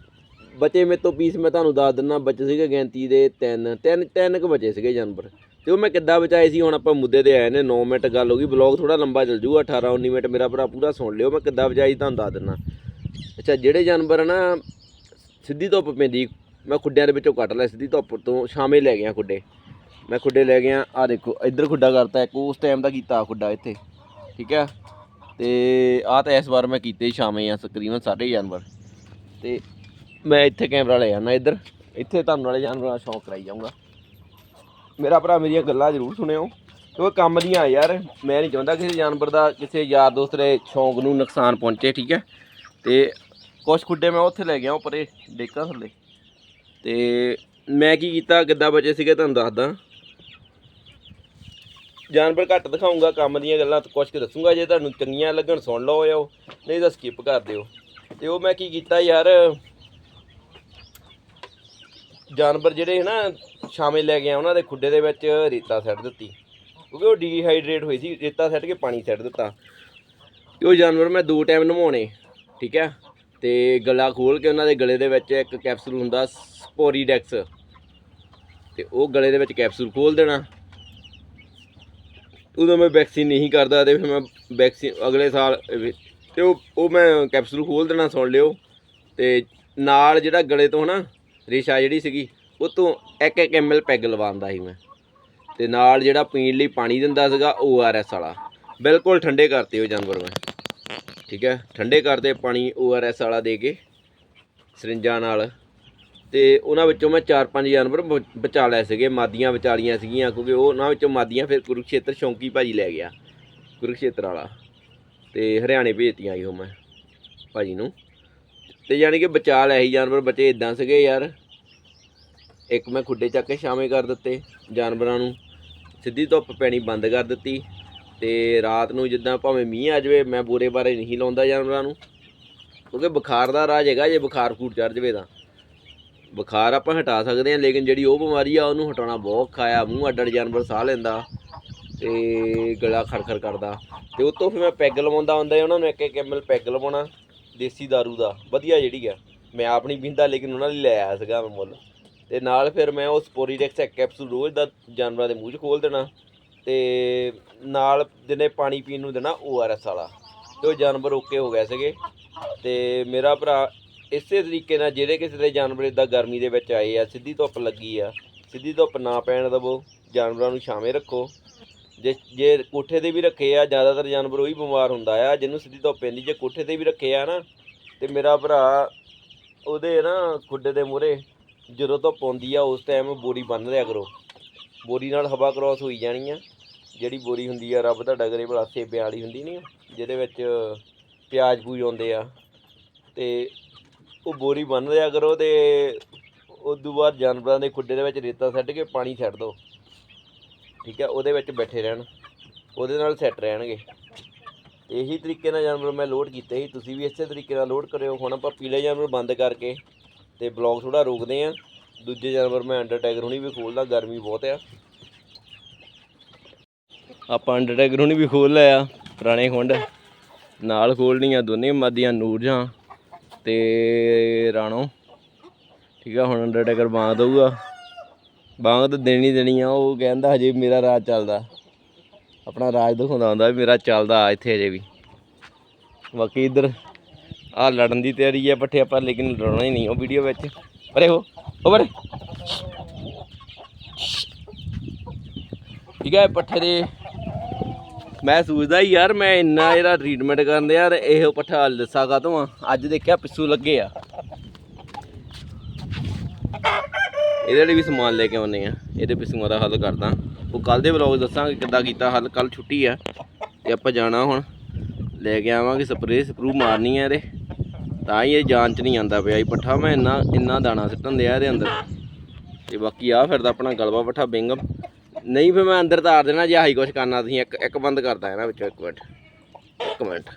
ਬਚੇ ਮੇਰੇ ਤੋਂ ਪੀਸ ਮੈਂ ਤੁਹਾਨੂੰ ਦੱਸ ਦਿੰਦਾ ਬਚੇ ਸੀਗੇ ਗਿਣਤੀ ਦੇ ਤਿੰਨ ਤਿੰਨ ਤਿੰਨ ਕੁ ਬਚੇ ਸੀਗੇ ਜਾਨਵਰ। ਤੇ ਉਹ ਮੈਂ ਕਿੱਦਾਂ ਬਚਾਏ ਸੀ, ਹੁਣ ਆਪਾਂ ਮੁੱਦੇ ਤੇ ਆਏ ਨੇ 9 ਮਿੰਟ ਗੱਲ ਹੋ ਗਈ ਬਲੌਗ ਥੋੜਾ ਲੰਬਾ ਚੱਲ ਜੂਗਾ 18 19 ਮਿੰਟ ਮੇਰਾ ਭਰਾ ਪੂਰਾ ਸੁਣ ਲਿਓ, ਮੈਂ ਕਿੱਦਾਂ ਬਚਾਈ ਤੁਹਾਨੂੰ ਦੱਸ ਦਿੰਦਾ ਅੱਛਾ, ਜਿਹੜੇ ਜਾਨਵਰ ਆ ਨਾ, ਸਿੱਧੀ ਧੁੱਪ ਪੈਂਦੀ, ਮੈਂ ਖੁੱਡਿਆਂ ਦੇ ਵਿੱਚੋਂ ਕੱਟ ਲਿਆ, ਸਿੱਧੀ ਧੁੱਪ ਤੋਂ ਸ਼ਾਮੇ ਲੈ ਗਿਆ ਖੁੱਡੇ। ਮੈਂ ਖੁੱਡੇ ਲੈ ਗਿਆ ਆ ਦੇਖੋ, ਇੱਧਰ ਖੁੱਡਾ ਕਰਤਾ, ਇੱਕ ਉਸ ਟਾਈਮ ਦਾ ਕੀਤਾ ਖੁੱਡਾ ਇੱਥੇ, ਠੀਕ ਹੈ ਤੇ ਆ ਤਾਂ ਇਸ ਵਾਰ ਮੈਂ ਕੀਤੇ ਸ਼ਾਮੇ ਆ, ਤਕਰੀਬਨ ਸਾਰੇ ਜਾਨਵਰ। ਤੇ ਮੈਂ ਇੱਥੇ ਕੈਮਰਾ ਲੈ ਜਾਣਾ ਇੱਧਰ, ਇੱਥੇ ਤੁਹਾਨੂੰ ਵਾਲੇ ਜਾਨਵਰਾਂ ਦਾ ਸ਼ੌਂਕ ਕਰਾਈ ਜਾਊਂਗਾ। ਮੇਰਾ ਭਰਾ ਮੇਰੀਆਂ ਗੱਲਾਂ ਜ਼ਰੂਰ ਸੁਣਿਓ। ਕਿਉਂਕਿ ਕੰਮ ਦੀਆਂ ਯਾਰ, ਮੈਂ ਨਹੀਂ ਚਾਹੁੰਦਾ ਕਿਸੇ ਜਾਨਵਰ ਦਾ, ਕਿਸੇ ਯਾਰ ਦੋਸਤ ਦੇ ਸ਼ੌਂਕ ਨੂੰ ਨੁਕਸਾਨ ਪਹੁੰਚੇ, ਠੀਕ ਹੈ? ਤੇ ਕੁਛ ਖੁੱਡੇ ਮੈਂ ਉੱਥੇ ਲੈ ਗਿਆ ਉਹ ਪਰੇ ਡੇਕਾਂ ਥੱਲੇ। ਤੇ ਮੈਂ ਕੀ ਕੀਤਾ, ਕਿੱਦਾਂ ਬਚੇ ਸੀਗੇ ਤੁਹਾਨੂੰ ਦੱਸਦਾ। ਜਾਨਵਰ ਘੱਟ ਦਿਖਾਉਂਗਾ ਕੰਮ ਦੀਆਂ ਗੱਲਾਂ ਕੁਛ ਕੁ ਦੱਸੂਗਾ, ਜੇ ਤੁਹਾਨੂੰ ਚੰਗੀਆਂ ਲੱਗਣ ਸੁਣ ਲਓ ਆਓ ਨਹੀਂ ਤਾਂ ਸਕਿਪ ਕਰ ਦਿਓ। ਤੇ ਉਹ ਮੈਂ ਕੀ ਕੀਤਾ ਯਾਰ ਜਾਨਵਰ ਜਿਹੜੇ ਨਾ ਛਾਵੇਂ ਲੈ ਗਿਆ ਉਹਨਾਂ ਦੇ ਖੁੱਡੇ ਦੇ ਵਿੱਚ ਰੇਤਾ ਸੱਟ ਦਿੱਤੀ। ਕਿਉਂਕਿ ਉਹ ਡੀਹਾਈਡਰੇਟ ਹੋਈ ਸੀ, ਰੇਤਾ ਸੱਟ ਕੇ ਪਾਣੀ ਸੱਟ ਦਿੱਤਾ। ਉਹ ਜਾਨਵਰ ਮੈਂ ਦੋ ਟਾਈਮ ਨਵਾਉਣੇ ਠੀਕ ਹੈ? ਤੇ ਗਲਾ ਖੋਲ ਕੇ ਉਹਨਾਂ ਦੇ ਗਲੇ ਦੇ ਵਿੱਚ ਇੱਕ ਕੈਪਸੂਲ ਹੁੰਦਾ ਸਪੋਰੀਡੈਕਸ ਤੇ ਉਹ ਗਲੇ ਦੇ ਵਿੱਚ ਕੈਪਸੂਲ ਖੋਲ ਦੇਣਾ। ਉਦੋਂ ਮੈਂ ਵੈਕਸੀਨ ਨਹੀਂ ਕਰਦਾ ਤੇ ਫਿਰ ਮੈਂ ਵੈਕਸੀਨ ਅਗਲੇ ਸਾਲ ਵੀ- ਤੇ ਉਹ ਉਹ ਮੈਂ ਕੈਪਸੂਲ ਖੋਲ ਦੇਣਾ ਸੁਣ ਲਿਓ। ਤੇ ਨਾਲ ਜਿਹੜਾ ਗਲੇ ਤੋਂ ਹਨਾ ਰੇਸ਼ਾ ਜਿਹੜੀ ਸੀਗੀ, ਉਹ ਤੋਂ ਇੱਕ ਇੱਕ ਐਮਐਲ ਪੈਗ ਲਵਾਉਂਦਾ ਸੀ ਮੈਂ। ਤੇ ਨਾਲ ਜਿਹੜਾ ਪੀਣ ਲਈ ਪਾਣੀ ਦਿੰਦਾ ਸੀਗਾ ORS ਵਾਲਾ। ਬਿਲਕੁਲ ਠੰਡੇ ਕਰਤੇ ਉਹ ਜਾਨਵਰ ਮੈਂ। ਠੀਕ ਹੈ? ਠੰਡੇ ਕਰਦੇ ਪਾਣੀ ORS ਵਾਲਾ ਦੇ ਕੇ, ਸਰਿੰਜਾਂ ਨਾਲ। ਤੇ ਉਹਨਾਂ ਵਿੱਚੋਂ ਮੈਂ 4-5 ਜਾਨਵਰ ਬ- ਬਚਾ ਲਏ ਸੀਗੇ। ਮਾਦੀਆਂ ਵਿਚਾਲੀਆਂ ਸੀਗੀਆਂ, ਕਿਉਂਕਿ ਉਹ ਉਹਨਾਂ ਵਿੱਚੋਂ ਮਾਦੀਆਂ ਫਿਰ ਕੁਰੂਕਸ਼ੇਤਰ ਸ਼ੌਂਕੀ ਭਾਜੀ ਲੈ ਗਿਆ। ਕੁਰੂਕਸ਼ੇਤਰ ਵਾਲਾ। ਤੇ ਹਰਿਆਣੇ ਭੇਜਤੀਆਂ ਸੀ ਉਹ ਮੈਂ ਭਾਜੀ ਨੂੰ। ਤੇ ਯਾਨੀ ਕਿ ਬਚਾ ਲਏ ਹੀ ਜਾਨਵਰ ਬਚੇ ਇਦਾਂ ਸੀਗੇ ਯਾਰ। ਇੱਕ ਮੈਂ ਖੁੱਡੇ ਚੱਕ ਕੇ ਛਾਵੇਂ ਕਰ ਦਿੱਤੇ ਜਾਨਵਰਾਂ ਨੂੰ। ਸਿੱਧੀ ਧੁੱਪ ਪੈਣੀ ਬੰਦ ਕਰ ਦਿੱਤੀ ਤੇ ਰਾਤ ਨੂੰ ਜਿੱਦਾਂ ਭਾਵੇਂ ਮੀਂਹ ਆ ਜਾਵੇ ਮੈਂ ਬੋਰੇ ਬਾਰੇ ਨਹੀਂ ਲਾਉਂਦਾ ਜਾਨਵਰਾਂ ਨੂੰ। ਕਿਉਂਕਿ ਬੁਖਾਰ ਦਾ ਰਾਜ ਹੈਗਾ ਜੇ ਬੁਖਾਰ ਫੂਟ ਚੜ ਜਾਵੇ ਤਾਂ। ਬੁਖਾਰ ਆਪਾਂ ਹਟਾ ਸਕਦੇ ਹਾਂ ਲੇਕਿਨ ਜਿਹੜੀ ਉਹ ਬਿਮਾਰੀ ਆ ਉਹਨੂੰ ਹਟਾਉਣਾ ਬਹੁਤ ਔਖਾ ਆ ਮੂੰਹ ਅੱਡ ਜਾਨਵਰ ਸਾਹ ਲੈਂਦਾ ਤੇ ਗਲਾ ਖੜਖੜ ਕਰਦਾ। ਤੇ ਉਤੋਂ ਫਿਰ ਮੈਂ ਪੈਗ ਲਵਾਉਂਦਾ ਹੁੰਦਾ ਸੀ, ਉਹਨਾਂ ਨੂੰ ਇੱਕ ਇੱਕ ਐਮਐਲ ਪੈਗ ਲਵਾਉਣਾ। ਦੇਸੀ दारू ਦਾ। ਵਧੀਆ ਜਿਹੜੀ ਆ। ਮੈਂ ਆਪ ਨਹੀਂ ਪੀਂਦਾ, ਲੇਕਿਨ ਉਹਨਾਂ ਲਈ ਲੈ ਆਇਆ ਸੀਗਾ ਮੈਂ ਮੁੱਲ। ਤੇ ਨਾਲ ਫਿਰ ਮੈਂ ਉਹ ਸਪੋਰੀਡੈਕਸ ਇੱਕ ਕੈਪਸੂਲ ਰੋਜ਼ ਦਾ ਜਾਨਵਰਾਂ ਦੇ ਮੂੰਹ 'ਚ ਖੋਲ ਦੇਣਾ। ਤੇ ਨਾਲ ਦਿਨੇ ਪਾਣੀ ਪੀਣ ਨੂੰ ਦੇਣਾ ORS ਵਾਲਾ। ਤੇ ਉਹ ਜਾਨਵਰ ਓਕੇ ਹੋ ਗਏ ਸੀਗੇ। ਤੇ ਮੇਰਾ ਭਰਾ ਇਸੇ ਤਰੀਕੇ ਨਾਲ ਜਿਹੜੇ ਕਿਸੇ ਦੇ ਜਾਨਵਰ ਇਦਾਂ ਗਰਮੀ ਦੇ ਵਿੱਚ ਆਏ ਆ, ਸਿੱਧੀ ਧੁੱਪ ਲੱਗੀ ਆ। ਸਿੱਧੀ ਧੁੱਪ ਨਾ ਪੈਣ ਦਵੋ। ਜਾਨਵਰਾਂ ਨੂੰ ਛਾਵੇਂ ਰੱਖੋ। ਜੇ ਜੇ ਕੋਠੇ ਤੇ ਵੀ ਰੱਖੇ ਆ, ਜ਼ਿਆਦਾਤਰ ਜਾਨਵਰ ਉਹੀ ਬਿਮਾਰ ਹੁੰਦਾ ਆ, ਜਿਹਨੂੰ ਸਿੱਧੀ ਧੁੱਪ ਪੈਂਦੀ, ਜੇ ਕੋਠੇ ਤੇ ਵੀ ਰੱਖੇ ਆ ਨਾ, ਤੇ ਮੇਰਾ ਭਰਾ ਉਹਦੇ ਨਾ ਖੁੱਡੇ ਦੇ ਮੂਹਰੇ ਜਦੋਂ ਧੁੱਪ ਆਉਂਦੀ ਆ, ਉਸ ਟਾਈਮ ਬੋਰੀ ਬੰਨ ਲਿਆ ਕਰੋ। ਬੋਰੀ ਨਾਲ ਹਵਾ ਕ੍ਰਾਸ ਹੋਈ ਜਾਣੀ ਆ, ਜਿਹੜੀ ਬੋਰੀ ਹੁੰਦੀ ਆ, ਰੱਬ ਦਾ ਡਗਰੇ ਭਲਾ, ਸੇਬਿਆਂ ਵਾਲੀ ਹੁੰਦੀ ਨਹੀਂ ਜਿਹਦੇ ਵਿੱਚ ਪਿਆਜ਼ ਪੂਜ ਆਉਂਦੇ ਆ, ਤੇ ਉਹ ਬੋਰੀ ਬੰਨ ਲਿਆ ਕਰੋ ਤੇ ਤੋਂ ਬਾਅਦ ਜਾਨਵਰਾਂ ਦੇ ਖੁੱਡੇ ਦੇ ਵਿੱਚ ਰੇਤਾ ਛੱਡ ਕੇ ਪਾਣੀ ਛੱਡ ਦਿਓ ਠੀਕ ਹੈ, ਉਹਦੇ ਵਿੱਚ ਬੈਠੇ ਰਹਿਣ। ਉਹਦੇ ਨਾਲ ਸੈੱਟ ਰਹਿਣਗੇ। ਤੇ ਇਹੀ ਤਰੀਕੇ ਨਾਲ ਜਾਨਵਰ ਮੈਂ ਲੋਡ ਕੀਤੇ ਸੀ। ਤੁਸੀਂ ਵੀ ਇਸੇ ਤਰੀਕੇ ਨਾਲ ਲੋਡ ਕਰਿਓ। ਹੁਣ ਆਪਾਂ ਪੀਲੇ ਜਾਨਵਰ ਬੰਦ ਕਰਕੇ ਤੇ ਬਲੌਗ ਥੋੜਾ ਰੋਕਦੇ ਆ ਦੂਜੇ ਜਾਨਵਰ ਮੈਂ ਅੰਡਰਟੈਗਰ ਹੁਣੀ ਵੀ ਖੋਲਦਾ, ਗਰਮੀ ਬਹੁਤ ਆ। ਆਪਾਂ ਅੰਡਰ ਅੰਡਰਟੈਗਰ ਹੁਣੀ ਵੀ ਖੋਲ ਲਿਆ ਪੁਰਾਣੇ ਖੁੰਡ। ਨਾਲ ਖੋਲਣੀਆਂ ਦੋਨੇ ਮਾਦੀਆਂ ਨੂਰਜਾਂ ਤੇ ਰਾਣੋ। ਠੀਕ ਆ, ਹੁਣ ਅੰਡਰ ਅੰਡਰਟੇਕਰ ਬਾਂਗ ਦਊਗਾ। ਬਾਂਗ ਤਾਂ ਦੇਣੀ ਦੇਣੀ ਆ, ਉਹ ਕਹਿੰਦਾ ਹਜੇ ਮੇਰਾ ਰਾਜ ਚੱਲਦਾ। ਆਪਣਾ ਰਾਜ ਦਿਖਾਉਂਦਾ ਹੁੰਦਾ ਵੀ ਮੇਰਾ ਚੱਲਦਾ ਇੱਥੇ ਹਜੇ ਵੀ। ਬਾਕੀ ਇੱਧਰ ਆ ਲੜਨ ਦੀ ਤਿਆਰੀ ਹੈ ਪੱਠੇ ਆਪਾਂ ਲੇਕਿਨ ਲੜਨਾ ਹੀ ਨਹੀਂ, ਉਹ ਵੀਡੀਓ ਵਿੱਚ। ਅਰੇ ਹੋ, ਉਹ ਪਰੇ। ਠੀਕ ਹੈ ਪੱਠੇ ਦੇ। ਮੈਂ ਸੋਚਦਾ ਸੀ, ਯਾਰ ਮੈਂ ਇੰਨਾ ਇਹਦਾ ਟ੍ਰੀਟਮੈਂਟ ਕਰਨ ਯਾਰ ਇਹੋ ਪੱਠਾ ਲੱਸਾ ਕਾਤੋਂ ਆ? ਅੱਜ ਦੇਖਿਆ ਪਿੱਸੂ ਲੱਗੇ ਆ। ਇਹਦੇ ਲਈ ਵੀ ਸਮਾਨ ਲੈ ਕੇ ਆਉਨੇ ਆ। ਇਹਦੇ ਪਿੱਸੂਆਂ ਦਾ ਹੱਲ ਕਰਦਾ। ਉਹ ਕੱਲ ਦੇ ਵਲੌਗ ਦੱਸਾਂਗੇ ਕਿੱਦਾਂ ਕੀਤਾ। ਹੱਲ ਕੱਲ ਛੁੱਟੀ ਆ ਤੇ ਆਪਾਂ ਜਾਣਾ ਹੁਣ। ਲੈ ਕੇ ਆਵਾਂਗੇ ਸਪਰੇਅ ਸਪਰੂ ਮਾਰਨੀ ਆ ਇਹਦੇ। ਤਾਂ ਹੀ ਇਹ ਜਾਨ ਚ ਨਹੀਂ ਆਂਦਾ ਪਿਆ। ਇਹ ਪੱਠਾ ਮੈਂ ਇੰਨਾ ਇੰਨਾ ਦਾਣਾ ਸਿੱਟਣ ਦਿਆ ਇਹਦੇ ਅੰਦਰ। ਤੇ ਬਾਕੀ ਆ ਫਿਰਦਾ ਆਪਣਾ ਗਲਵਾ ਪੱਠਾ, ਬਿੰਗਮ। ਨਹੀਂ ਫਿਰ ਮੈਂ ਅੰਦਰ ਤਾਰ ਦੇਣਾ, ਜੇ ਆਹੀ ਕੁਛ ਕਰਨਾ ਤੁਸੀਂ। ਇੱਕ ਇੱਕ ਬੰਦ ਕਰਦਾ ਇਹਨਾਂ ਵਿੱਚੋਂ, ਇੱਕ ਮਿੰਟ। ਇੱਕ ਮਿੰਟ।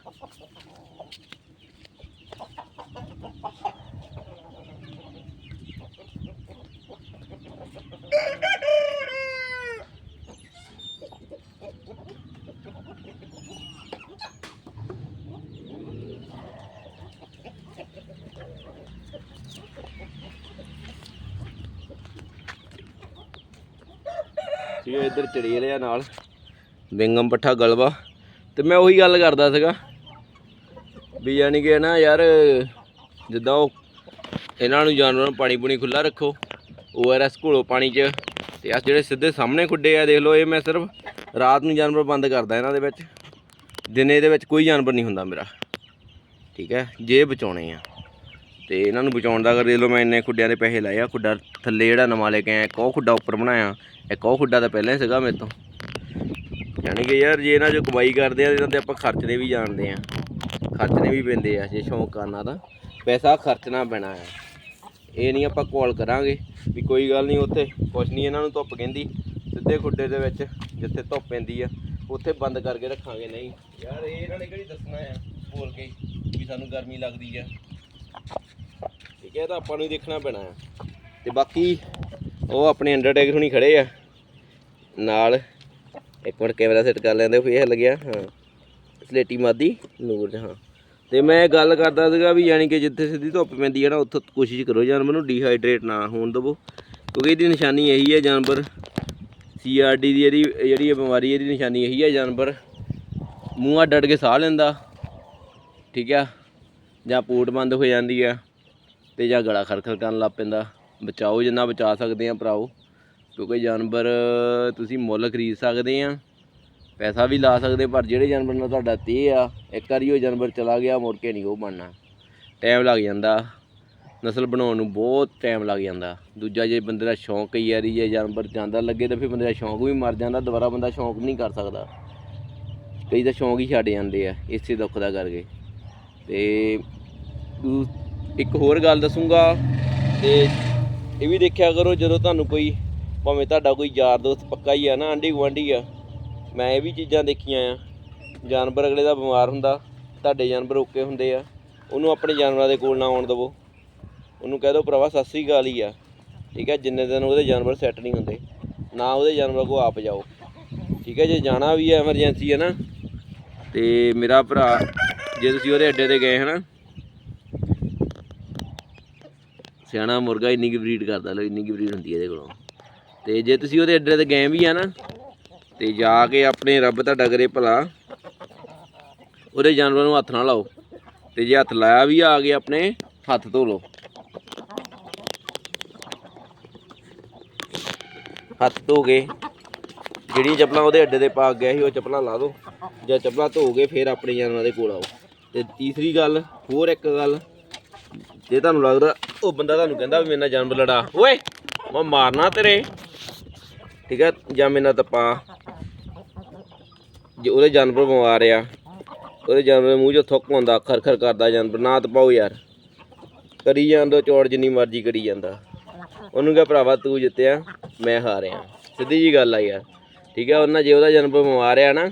ਠੀਕ ਇੱਧਰ ਚੜੇਲ ਆ ਨਾਲ। ਬਿੰਗਮ ਪੱਠਾ ਗਲਵਾ। ਤੇ ਮੈਂ ਉਹੀ ਗੱਲ ਕਰਦਾ ਸੀਗਾ ਵੀ ਯਾਨੀ ਕਿ ਨਾ ਯਾਰ, ਜਿੱਦਾਂ ਉਹ ਇਹਨਾਂ ਨੂੰ ਜਾਨਵਰਾਂ ਨੂੰ ਪਾਣੀ ਪੂਣੀ ਖੁੱਲਾ ਰੱਖੋ ਓਆਰਐਸ ਘੋਲੋ ਪਾਣੀ 'ਚ। ਤੇ ਆ ਜਿਹੜੇ ਸਿੱਧੇ ਸਾਹਮਣੇ ਖੁੱਡੇ ਆ, ਦੇਖ ਲਓ, ਇਹ ਮੈਂ ਸਿਰਫ ਰਾਤ ਨੂੰ ਜਾਨਵਰ ਬੰਦ ਕਰਦਾ ਇਹਨਾਂ ਦੇ ਵਿੱਚ। ਦਿਨੇ ਦੇ ਵਿੱਚ ਕੋਈ ਜਾਨਵਰ ਨਹੀਂ ਹੁੰਦਾ ਮੇਰਾ। ਠੀਕ ਹੈ ਜੇ ਬਚਾਉਣੇ ਆ। ਤੇ ਇਹਨਾਂ ਨੂੰ ਬਚਾਉਣ ਦਾ ਕਰ ਦੇ ਲਓ ਮੈਂ ਇੰਨੇ ਖੁੱਡਿਆਂ ਦੇ ਪੈਸੇ ਲਾਏ ਆ, ਖੁੱਡਾ ਥੱਲੇ ਜਿਹੜਾ ਨਵਾਂ ਲੈ ਕੇ ਆਇਆ, ਇੱਕ ਉਹ ਖੁੱਡਾ ਉੱਪਰ ਬਣਾਇਆ, ਇੱਕ ਉਹ ਖੁੱਡਾ ਤਾਂ ਪਹਿਲਾਂ ਹੀ ਸੀਗਾ ਮੇਰੇ ਤੋਂ। ਯਾਨੀ ਕਿ ਯਾਰ ਜੇ ਇਹਨਾਂ 'ਚੋਂ ਕਮਾਈ ਕਰਦੇ ਆ ਇਹਨਾਂ ਤੇ ਆਪਾਂ ਖਰਚਣੇ ਵੀ ਜਾਣਦੇ ਆ। ਖਰਚਣੇ ਵੀ ਪੈਂਦੇ ਆ, ਜੇ ਸ਼ੌਂਕ ਕਰਨਾ ਤਾਂ ਪੈਸਾ ਖਰਚਣਾ ਪੈਣਾ ਆ। ਇਹ ਨਹੀਂ ਆਪਾਂ ਕਾਲ ਕਰਾਂਗੇ ਵੀ ਕੋਈ ਗੱਲ ਨਹੀਂ ਉੱਥੇ, ਕੁਛ ਨਹੀਂ ਇਹਨਾਂ ਨੂੰ ਧੁੱਪ ਕਹਿੰਦੀ, ਸਿੱਧੇ ਖੁੱਡੇ ਦੇ ਵਿੱਚ, ਜਿੱਥੇ ਧੁੱਪ ਪੈਂਦੀ ਆ, ਉੱਥੇ ਬੰਦ ਕਰਕੇ ਰੱਖਾਂਗੇ, ਨਹੀਂ। ਯਾਰ ਇਹ ਇਹਨਾਂ ਨੇ ਕਿਹੜੀ ਦੱਸਣਾ ਆ, ਬੋਲ ਕੇ ਵੀ ਸਾਨੂੰ ਗਰਮੀ ਲੱਗਦੀ ਆ। ਠੀਕ ਹੈ, ਇਹ ਤਾਂ ਆਪਾਂ ਨੂੰ ਹੀ ਦੇਖਣਾ ਪੈਣਾ ਆ ਤੇ ਬਾਕੀ ਉਹ ਆਪਣੇ ਅੰਡਰਟੇਕਰ ਹੁਣੀ ਖੜੇ ਆ। ਨਾਲ ਇੱਕ ਮਿੰਟ ਕੈਮਰਾ ਸੈੱਟ ਕਰ ਲੈਂਦੇ, ਫੇਰ ਲੱਗਿਆ ਹਾਂ। ਸਲੇਟੀ ਮਾਦੀ, ਨੂਰ ਜਹਾਂ। ਤੇ ਮੈਂ ਗੱਲ ਕਰਦਾ ਸੀਗਾ ਵੀ ਯਾਨੀ ਕਿ ਜਿੱਥੇ ਸਿੱਧੀ ਧੁੱਪ ਪੈਂਦੀ ਹੈ ਨਾ, ਉੱਥੋਂ ਕੋਸ਼ਿਸ਼ ਕਰੋ ਜਾਨਵਰ ਨੂੰ ਡੀਹਾਈਡਰੇਟ ਨਾ ਹੋਣ ਦੇਵੋ। ਕਿਉਂਕਿ ਇਹਦੀ ਨਿਸ਼ਾਨੀ ਇਹੀ ਹੈ ਜਾਨਵਰ। ਸੀਆਰਡੀ ਦੀ ਇਹਦੀ, ਜਿਹੜੀ ਇਹ ਬਿਮਾਰੀ ਇਹਦੀ ਨਿਸ਼ਾਨੀ ਇਹੀ ਹੈ ਜਾਨਵਰ। ਮੂੰਹਾਂ ਡੱਡ ਕੇ ਸਾਹ ਲੈਂਦਾ। ਠੀਕ ਆ? ਜਾਂ ਪੂਟ ਬੰਦ ਹੋ ਜਾਂਦੀ ਆ। ਤੇ ਜਾਂ ਗਲਾ ਖਰਖਰ ਕਰਨ ਲੱਗ ਪੈਂਦਾ। ਬਚਾਓ ਜਿੰਨਾ ਬਚਾ ਸਕਦੇ ਆ ਭਰਾਓ, ਕਿਉਂਕਿ ਜਾਨਵਰ ਤੁਸੀਂ ਮੁੱਲ ਖਰੀਦ ਸਕਦੇ ਆ, ਪੈਸਾ ਵੀ ਲਾ ਸਕਦੇ, ਪਰ ਜਿਹੜੇ ਜਾਨਵਰ ਨਾਲ ਤੁਹਾਡਾ ਤੇ ਆ, ਇੱਕ ਵਾਰੀ ਉਹ ਜਾਨਵਰ ਚਲਾ ਗਿਆ, ਮੁੜ ਕੇ ਨਹੀਂ ਉਹ ਬਣਨਾ। ਟਾਈਮ ਲੱਗ ਜਾਂਦਾ। ਨਸਲ ਬਣਾਉਣ ਨੂੰ ਬਹੁਤ ਟਾਈਮ ਲੱਗ ਜਾਂਦਾ। ਦੂਜਾ ਜੇ ਬੰਦੇ ਦਾ ਸ਼ੌਂਕ ਕਈ ਵਾਰੀ ਜੇ ਜਾਨਵਰ ਜਾਂਦਾ ਲੱਗੇ ਤਾਂ ਫਿਰ ਬੰਦੇ ਦਾ ਸ਼ੌਂਕ ਵੀ ਮਰ ਜਾਂਦਾ, ਦੁਬਾਰਾ ਬੰਦਾ ਸ਼ੌਂਕ ਵੀ ਨਹੀਂ ਕਰ ਸਕਦਾ। ਕਈ ਤਾਂ ਸ਼ੌਂਕ ਹੀ ਛੱਡ ਜਾਂਦੇ ਆ, ਇਸੇ ਦੁੱਖ ਦਾ ਕਰਕੇ। ਤੇ ਇੱਕ ਹੋਰ ਗੱਲ ਦੱਸੂਗਾ ਤੇ ਇਹ ਵੀ ਦੇਖਿਆ ਕਰੋ ਜਦੋਂ ਤੁਹਾਨੂੰ ਕੋਈ ਭਾਵੇਂ ਤੁਹਾਡਾ ਕੋਈ ਯਾਰ ਦੋਸਤ ਪੱਕਾ ਹੀ ਆ ਨਾ, ਆਂਢੀ ਗੁਆਂਢੀ ਆ, ਮੈਂ ਇਹ ਵੀ ਚੀਜ਼ਾਂ ਦੇਖੀਆਂ ਆ। ਜਾਨਵਰ ਅਗਲੇ ਦਾ ਬਿਮਾਰ ਹੁੰਦਾ, ਤੁਹਾਡੇ ਜਾਨਵਰ ਓਕੇ ਹੁੰਦੇ ਆ, ਉਹਨੂੰ ਆਪਣੇ ਜਾਨਵਰਾਂ ਦੇ ਕੋਲ ਨਾ ਆਉਣ ਦੇਵੋ। ਉਹਨੂੰ ਕਹਿ ਦਿਓ ਭਰਾਵਾ, ਸਤਿ ਸ੍ਰੀ ਅਕਾਲ ਹੀ ਆ। ਠੀਕ ਹੈ ਜਿੰਨੇ ਦਿਨ ਉਹਦੇ ਜਾਨਵਰ ਸੈੱਟ ਨਹੀਂ ਹੁੰਦੇ, ਨਾ ਉਹਦੇ ਜਾਨਵਰਾਂ ਕੋ ਆਪ ਜਾਓ। ਠੀਕ ਹੈ ਜੇ ਜਾਣਾ ਵੀ ਹੈ ਐਮਰਜੈਂਸੀ ਹੈ ਨਾ, ਤੇ ਮੇਰਾ ਭਰਾ, ਜੇ ਤੁਸੀਂ ਉਹਦੇ ਅੱਡੇ ਤੇ ਗਏ ਹਨਾ ਸਿਆਣਾ ਮੁਰਗਾ ਇੰਨੀ ਕੀ ਬਰੀਡ ਕਰਦਾ ਲੋ ਇੰਨੀ ਕੀ ਬਰੀਡ ਹੁੰਦੀ ਹੈ ਇਹਦੇ ਕੋਲੋਂ। ਤੇ ਜੇ ਤੁਸੀਂ ਉਹਦੇ ਅੱਡੇ ਤੇ ਗਏ ਵੀ ਆ ਨਾ, ਤੇ ਜਾ ਕੇ ਆਪਣੇ ਰੱਬ ਤੁਹਾਡਾ ਕਰੇ ਭਲਾ, ਉਹਦੇ ਜਾਨਵਰ ਨੂੰ ਹੱਥ ਨਾ ਲਾਓ। ਤੇ ਜੇ ਹੱਥ ਲਾਇਆ ਵੀ ਆ ਕੇ ਆਪਣੇ, ਹੱਥ ਧੋ ਲਓ। ਹੱਥ ਧੋ ਕੇ, ਜਿਹੜੀਆਂ ਚੱਪਲਾਂ ਉਹਦੇ ਅੱਡੇ ਤੇ ਪਾ ਗਿਆ ਸੀ, ਉਹ ਚੱਪਲਾਂ ਲਾ ਦਿਓ। ਜਾਂ ਚੱਪਲਾਂ ਧੋ ਕੇ ਫਿਰ ਆਪਣੇ ਜਾਨਵਰਾਂ ਦੇ ਕੋਲ ਆਓ। ਤੇ ਤੀਸਰੀ ਗੱਲ, ਹੋਰ ਇੱਕ ਗੱਲ, ਜੇ ਤੁਹਾਨੂੰ ਲੱਗਦਾ ਉਹ ਬੰਦਾ ਤੁਹਾਨੂੰ ਕਹਿੰਦਾ ਵੀ ਮੇਰੇ ਨਾਲ ਜਾਨਵਰ ਲੜਾ ਓਏ, ਮੈਂ ਮਾਰਨਾ ਤੇਰੇ। ਠੀਕ ਹੈ ਜਾਂ ਮੇਰੇ ਨਾਲ ਤਪਾ। ਜੇ ਉਹਦੇ ਜਾਨਵਰ ਬਿਮਾਰ ਆ, ਉਹਦੇ ਜਾਨਵਰ ਦੇ ਮੂੰਹ 'ਚੋਂ ਥੁੱਕ ਹੁੰਦਾ ਖਰ ਖਰ ਕਰਦਾ ਜਾਨਵਰ, ਨਾ ਤਪਾਓ ਯਾਰ। ਕਰੀ ਜਾਂਦਾ, ਚੌੜ ਜਿੰਨੀ ਮਰਜ਼ੀ ਕਰੀ ਜਾਂਦਾ। ਉਹਨੂੰ ਕਿਹਾ, ਭਰਾਵਾ ਤੂੰ ਜਿੱਤਿਆ, ਮੈਂ ਹਾਰਿਆ। ਸਿੱਧੀ ਜੀ ਗੱਲ ਆ ਯਾਰ। ਠੀਕ ਹੈ ਉਹਨਾਂ ਜੇ ਉਹਦਾ ਜਾਨਵਰ ਬਿਮਾਰ ਆ ਨਾ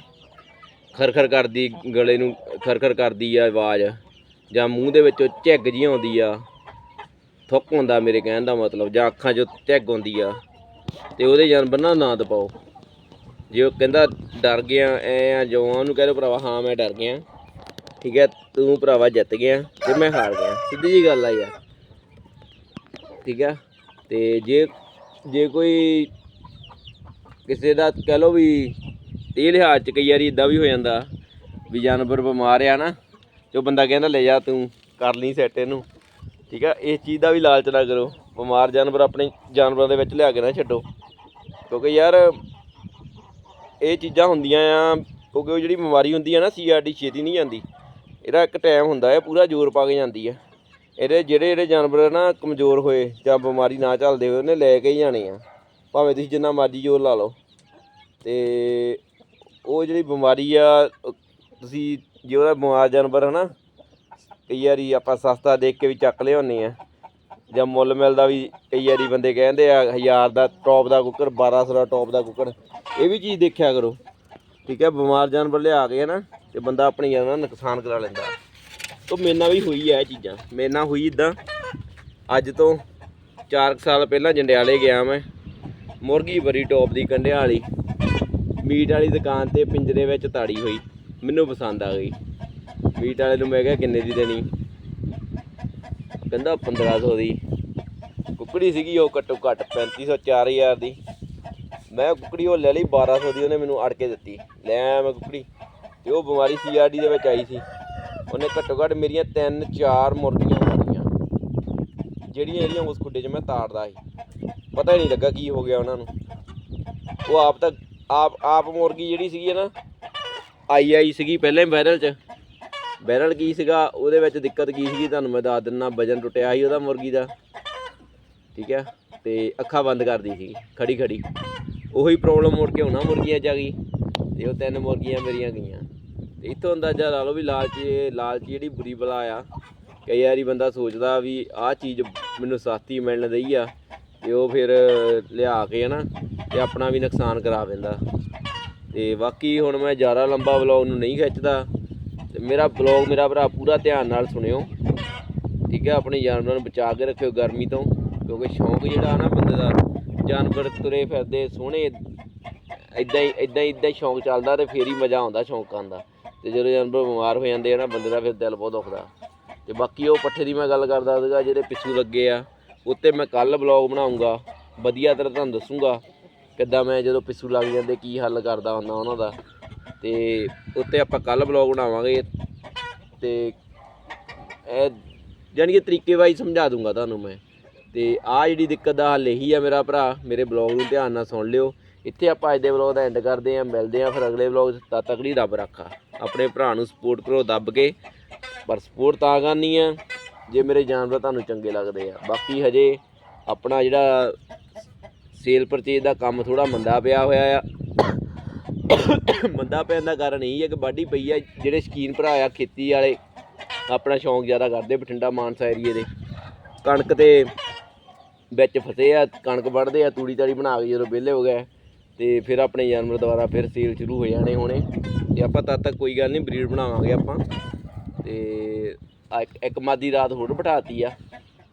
ਖਰ ਖਰ ਕਰਦੀ, ਗਲੇ ਨੂੰ ਖਰ ਖਰ ਕਰਦੀ ਆ ਆਵਾਜ਼, ਜਾਂ ਮੂੰਹ ਦੇ ਵਿੱਚੋਂ ਝਿੱਗ ਜੀ ਆਉਂਦੀ ਆ ਥੁੱਕ ਹੁੰਦਾ ਮੇਰੇ ਕਹਿਣ ਦਾ ਮਤਲਬ ਜਾਂ ਅੱਖਾਂ 'ਚੋਂ ਝੱਗ ਆਉਂਦੀ ਆ ਤੇ ਉਹਦੇ ਜਾਨਵਰ ਨਾ ਨਾ ਦਬਾਓ। ਜੇ ਉਹ ਕਹਿੰਦਾ ਡਰ ਗਿਆ ਐ ਆ ਜੋ ਆ, ਉਹਨੂੰ ਕਹਿੰਦੇ ਭਰਾਵਾ ਹਾਂ ਮੈਂ ਡਰ ਗਿਆ। ਠੀਕ ਹੈ ਤੂੰ ਭਰਾਵਾ ਜਿੱਤ ਗਿਆ ਤੇ ਮੈਂ ਹਾਰ ਗਿਆ। ਸਿੱਧੀ ਜੀ ਗੱਲ ਆ ਯਾਰ। ਠੀਕ ਹੈ ਤੇ ਜੇ ਜੇ ਕੋਈ ਕਿਸੇ ਦਾ ਕਹਿ ਲਓ ਵੀ ਇਹ ਲਿਹਾਜ਼ ਚ ਕਈ ਵਾਰੀ ਇਦਾਂ ਵੀ ਹੋ ਜਾਂਦਾ ਵੀ ਜਾਨਵਰ ਬਿਮਾਰ ਆ ਨਾ ਤੇ ਉਹ ਬੰਦਾ ਕਹਿੰਦਾ ਲੈ ਜਾ ਤੂੰ ਕਰ ਲਈ ਸੈੱਟ ਇਹਨੂੰ। ਠੀਕ ਆ, ਇਸ ਚੀਜ਼ ਦਾ ਵੀ ਲਾਲਚ ਨਾ ਕਰੋ। ਬਿਮਾਰ ਜਾਨਵਰ ਆਪਣੇ ਜਾਨਵਰਾਂ ਦੇ ਵਿੱਚ ਲਿਆ ਕੇ ਨਾ ਛੱਡੋ। ਕਿਉਂਕਿ ਯਾਰ, ਇਹ ਚੀਜ਼ਾਂ ਹੁੰਦੀਆਂ ਆ, ਕਿਉਂਕਿ ਉਹ ਜਿਹੜੀ ਬਿਮਾਰੀ ਹੁੰਦੀ ਆ ਨਾ ਸੀਆਰਡੀ ਛੇਤੀ ਨਹੀਂ ਜਾਂਦੀ। ਇਹਦਾ ਇੱਕ ਟਾਈਮ ਹੁੰਦਾ ਹੈ ਪੂਰਾ ਜ਼ੋਰ ਪਾ ਕੇ ਜਾਂਦੀ ਆ। ਇਹਦੇ ਜਿਹੜੇ ਜਿਹੜੇ ਜਾਨਵਰ ਨਾ ਕਮਜ਼ੋਰ ਹੋਏ ਜਾਂ ਬਿਮਾਰੀ ਨਾ ਚੱਲਦੇ ਹੋਏ, ਉਹਨੇ ਲੈ ਕੇ ਹੀ ਜਾਣੇ ਆ। ਭਾਵੇਂ ਤੁਸੀਂ ਜਿੰਨਾ ਮਰਜ਼ੀ ਜ਼ੋਰ ਲਾ ਲਓ। ਤੇ ਉਹ ਜਿਹੜੀ ਬਿਮਾਰੀ ਆ, ਤੁਸੀਂ ਜੇ ਉਹਦਾ ਬਿਮਾਰ ਜਾਨਵਰ ਹੈ ਨਾ ਕਈ ਵਾਰੀ ਆਪਾਂ ਸਸਤਾ ਦੇਖ ਕੇ ਵੀ ਚੱਕ ਲਿਆਉਂਦੇ ਆ ਜਾਂ ਮੁੱਲ ਮਿਲਦਾ ਵੀ ਕਈ ਵਾਰੀ ਬੰਦੇ ਕਹਿੰਦੇ ਆ 1000 ਦਾ ਟੌਪ ਦਾ ਕੁੱਕਰ 1200 ਦਾ ਟੌਪ ਦਾ ਕੁੱਕਰ ਇਹ ਵੀ ਚੀਜ਼ ਦੇਖਿਆ ਕਰੋ। ਠੀਕ ਹੈ, ਬਿਮਾਰ ਜਾਨਵਰ ਲਿਆ ਕੇ ਨਾ ਤੇ ਬੰਦਾ ਆਪਣੀ ਜਾਨ ਦਾ ਨੁਕਸਾਨ ਕਰਾ ਲੈਂਦਾ। ਤੋਂ ਮੇਰੇ ਨਾਲ ਵੀ ਹੋਈ ਹੈ ਇਹ ਚੀਜ਼ਾਂ। ਮੇਰੇ ਨਾਲ ਹੋਈ ਇਦਾਂ ਅੱਜ ਤੋਂ 4 ਸਾਲ ਪਹਿਲਾਂ ਜੰਡਿਆਲੇ ਗਿਆ ਮੈਂ। ਮੁਰਗੀ ਬੜੀ ਟੌਪ ਦੀ ਕੰਡਿਆਂ ਵਾਲੀ। ਮੀਟ ਵਾਲੀ ਦੁਕਾਨ ਤੇ ਪਿੰਜਰੇ ਵਿੱਚ ਤਾੜੀ ਹੋਈ। ਮੈਨੂੰ ਪਸੰਦ ਆ ਗਈ। ਮੀਟ ਵਾਲੇ ਨੂੰ ਮੈਂ ਕਿਹਾ ਕਿੰਨੇ ਦੀ ਦੇਣੀ? ਕਹਿੰਦਾ 1500 ਦੀ। ਕੁੱਕੜੀ ਸੀਗੀ ਉਹ ਘੱਟੋ ਘੱਟ 3500 4000 ਦੀ। ਮੈਂ ਕੁੱਕੜੀ ਉਹ ਲੈ ਲਈ 1200 ਦੀ, ਉਹਨੇ ਮੈਨੂੰ ਅੜ ਕੇ ਦਿੱਤੀ। ਲੈ ਆਇਆ ਮੈਂ ਕੁੱਕੜੀ। ਤੇ ਉਹ ਬਿਮਾਰੀ ਸੀਆਰਡੀ ਦੇ ਵਿੱਚ ਆਈ ਸੀ। ਉਹਨੇ ਘੱਟੋ ਘੱਟ ਮੇਰੀਆਂ 3 4 ਮੁਰਗੀਆਂ ਮਾਰੀਆਂ ਜਿਹੜੀਆਂ ਜਿਹੜੀਆਂ ਉਸ ਖੁੱਡੇ 'ਚ ਮੈਂ ਤਾੜਦਾ ਸੀ। ਪਤਾ ਹੀ ਨਹੀਂ ਲੱਗਾ ਕੀ ਹੋ ਗਿਆ ਉਹਨਾਂ ਨੂੰ। ਉਹ ਆਪ ਤਾਂ, ਆਪ ਆਪ ਮੁਰਗੀ ਜਿਹੜੀ ਸੀਗੀ ਨਾ, ਆਈ ਆਈ ਸੀਗੀ ਪਹਿਲਾਂ ਹੀ ਵਾਇਰਲ 'ਚ। ਬੈਰਲ ਕੀ ਸੀਗਾ? ਉਹਦੇ ਵਿੱਚ ਦਿੱਕਤ ਕੀ ਸੀਗੀ? ਤੁਹਾਨੂੰ ਮੈਂ ਦੱਸ ਦਿੰਦਾ ਵਜਨ ਟੁੱਟਿਆ ਸੀ ਉਹਦਾ ਮੁਰਗੀ ਦਾ। ਠੀਕ ਹੈ ਤੇ ਅੱਖਾਂ ਬੰਦ ਕਰਦੀ ਸੀ, ਖੜੀ ਖੜੀ। ਉਹੀ ਪ੍ਰੋਬਲਮ ਮੁੜ ਕੇ ਹੋਣਾ ਮੁਰਗੀਆਂ 'ਚ ਆ ਗਈ। ਤੇ ਉਹ ਤਿੰਨ ਮੁਰਗੀਆਂ ਮੇਰੀਆਂ ਗਈਆਂ। ਤੇ ਇੱਥੋਂ ਅੰਦਾਜ਼ਾ ਲਾ ਲਓ ਵੀ ਲਾਲਚ ਲਾਲਚ ਜਿਹੜੀ ਬੁਰੀ ਬਲਾ ਆ, ਕਈ ਵਾਰੀ ਬੰਦਾ ਸੋਚਦਾ ਵੀ ਆਹ ਚੀਜ਼ ਮੈਨੂੰ ਸਸਤੀ ਮਿਲਣ ਦਈ ਆ, ਤੇ ਉਹ ਫਿਰ ਲਿਆ ਕੇ ਹਨਾ, ਤੇ ਆਪਣਾ ਵੀ ਨੁਕਸਾਨ ਕਰਾ ਦਿੰਦਾ। ਤੇ ਬਾਕੀ ਹੁਣ ਮੈਂ ਜ਼ਿਆਦਾ ਲੰਬਾ ਵਲੌਗ ਨੂੰ ਨਹੀਂ ਖਿੱਚਦਾ। ਤੇ ਮੇਰਾ ਵਲੌਗ ਮੇਰਾ ਭਰਾ ਪੂਰਾ ਧਿਆਨ ਨਾਲ ਸੁਣਿਓ। ਠੀਕ ਹੈ ਆਪਣੇ ਜਾਨਵਰਾਂ ਨੂੰ ਬਚਾ ਕੇ ਰੱਖਿਓ ਗਰਮੀ ਤੋਂ, ਕਿਉਂਕਿ ਸ਼ੌਂਕ ਜਿਹੜਾ ਨਾ ਬੰਦੇ ਦਾ, ਜਾਨਵਰ ਤੁਰੇ ਫਿਰਦੇ ਸੋਹਣੇ ਇਦਾਂ ਹੀ ਇਦਾਂ ਹੀ ਇਦਾਂ ਹੀ ਸ਼ੌਂਕ ਚੱਲਦਾ ਤੇ ਫੇਰ ਹੀ ਮਜ਼ਾ ਆਉਂਦਾ ਸ਼ੌਂਕਾਂ ਦਾ। ਤੇ ਜਦੋਂ ਜਾਨਵਰ ਬਿਮਾਰ ਹੋ ਜਾਂਦੇ ਆ ਨਾ, ਬੰਦੇ ਦਾ ਫਿਰ ਦਿਲ ਬਹੁਤ ਦੁਖਦਾ। ਤੇ ਬਾਕੀ ਉਹ ਪੱਠੇ ਦੀ ਮੈਂ ਗੱਲ ਕਰਦਾ ਸੀਗਾ, ਜਿਹੜੇ ਪਿੱਛੂ ਲੱਗੇ ਆ, ਉੱਤੇ ਮੈਂ ਕੱਲ ਬਲੌਗ ਬਣਾਉਂਗਾ, ਵਧੀਆ ਤਰ੍ਹਾਂ ਤੁਹਾਨੂੰ ਦੱਸੂਗਾ, ਕਿੱਦਾਂ ਮੈਂ ਜਦੋਂ ਪਿੱਛੂ ਲੱਗ ਜਾਂਦੇ, ਕੀ ਹੱਲ ਕਰਦਾ ਹੁੰਦਾ ਉਹਨਾਂ ਦਾ। ਤੇ ਉੱਤੇ ਆਪਾਂ ਕੱਲ ਬਲੌਗ ਬਣਾਵਾਂਗੇ ਤੇ ਇਹ ਜਾਣੀ ਕਿ ਤਰੀਕੇ ਵਾਈਜ਼ ਸਮਝਾ ਦੂੰਗਾ ਤੁਹਾਨੂੰ ਮੈਂ। ਤੇ ਆ ਜਿਹੜੀ ਦਿੱਕਤ ਦਾ ਹੱਲ ਇਹੀ ਆ ਮੇਰਾ ਭਰਾ, ਮੇਰੇ ਬਲੌਗ ਨੂੰ ਧਿਆਨ ਨਾਲ ਸੁਣ ਲਿਓ। ਇੱਥੇ ਆਪਾਂ ਅੱਜ ਦੇ ਬਲੌਗ ਦਾ ਐਂਡ ਕਰਦੇ ਆਂ ਮਿਲਦੇ ਆਂ ਫਿਰ ਅਗਲੇ ਬਲੌਗ 'ਚ। ਤਦ ਤੱਕ ਲਈ ਰੱਬ ਰੱਖਾ। ਆਪਣੇ ਭਰਾ ਨੂੰ ਸਪੋਰਟ ਕਰੋ ਦੱਬ ਕੇ। ਪਰ ਸਪੋਰਟ ਤਾਂ ਕਰਨੀ ਆ, ਜੇ ਮੇਰੇ ਜਾਨਵਰ ਤੁਹਾਨੂੰ ਚੰਗੇ ਲੱਗਦੇ ਆ। ਬਾਕੀ ਹਜੇ ਆਪਣਾ ਜਿਹੜਾ ਸੇਲ ਪਰਚੇਜ ਦਾ ਕੰਮ ਥੋੜਾ ਮੰਦਾ ਪਿਆ ਹੋਇਆ ਆ। ਮੰਦਾ ਪੈਣ ਦਾ ਕਾਰਨ ਇਹ ਹੈ ਕਿ ਵਾਢੀ ਪਈ ਆ, ਜਿਹੜੇ ਸ਼ਕੀਨ ਭਰਾ ਆ, ਖੇਤੀ ਵਾਲੇ, ਆਪਣਾ ਸ਼ੌਂਕ ਜ਼ਿਆਦਾ ਕਰਦੇ ਬਠਿੰਡਾ ਮਾਨਸਾ ਏਰੀਏ ਦੇ। ਕਣਕ ਤੇ ਵਿੱਚ ਫਸੇ ਆ, ਕਣਕ ਵੱਢਦੇ ਆ, ਤੂੜੀ ਤਾੜੀ ਬਣਾ ਕੇ ਜਦੋਂ ਵਿਹਲੇ ਹੋ ਗਏ, ਤੇ ਫਿਰ ਆਪਣੇ ਜਾਨਵਰ ਦੁਆਰਾ ਫਿਰ ਸੇਲ ਸ਼ੁਰੂ ਹੋ ਜਾਣੇ ਹੋਣੇ। ਤੇ ਆਪਾਂ ਤਦ ਤੱਕ ਕੋਈ ਗੱਲ ਨਹੀਂ, ਬਰੀਡ ਬਣਾਵਾਂਗੇ ਆਪਾਂ। ਤੇ ਇੱਕ- ਇੱਕ ਮਾਦੀ ਰਾਤ ਹੋਰ ਬਿਠਾਤੀ ਆ,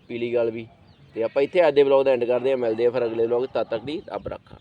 ਪੀਲੀ ਗੱਲ ਵੀ। ਤੇ ਆਪਾਂ ਇੱਥੇ ਅੱਜ ਦੇ ਵਲੌਗ ਦਾ ਐਂਡ ਕਰਦੇ ਆ, ਮਿਲਦੇ ਆ ਫਿਰ ਅਗਲੇ ਵਲੌਗ ਤਦ ਤੱਕ ਦੀ ਰੱਬ ਰੱਖਾ।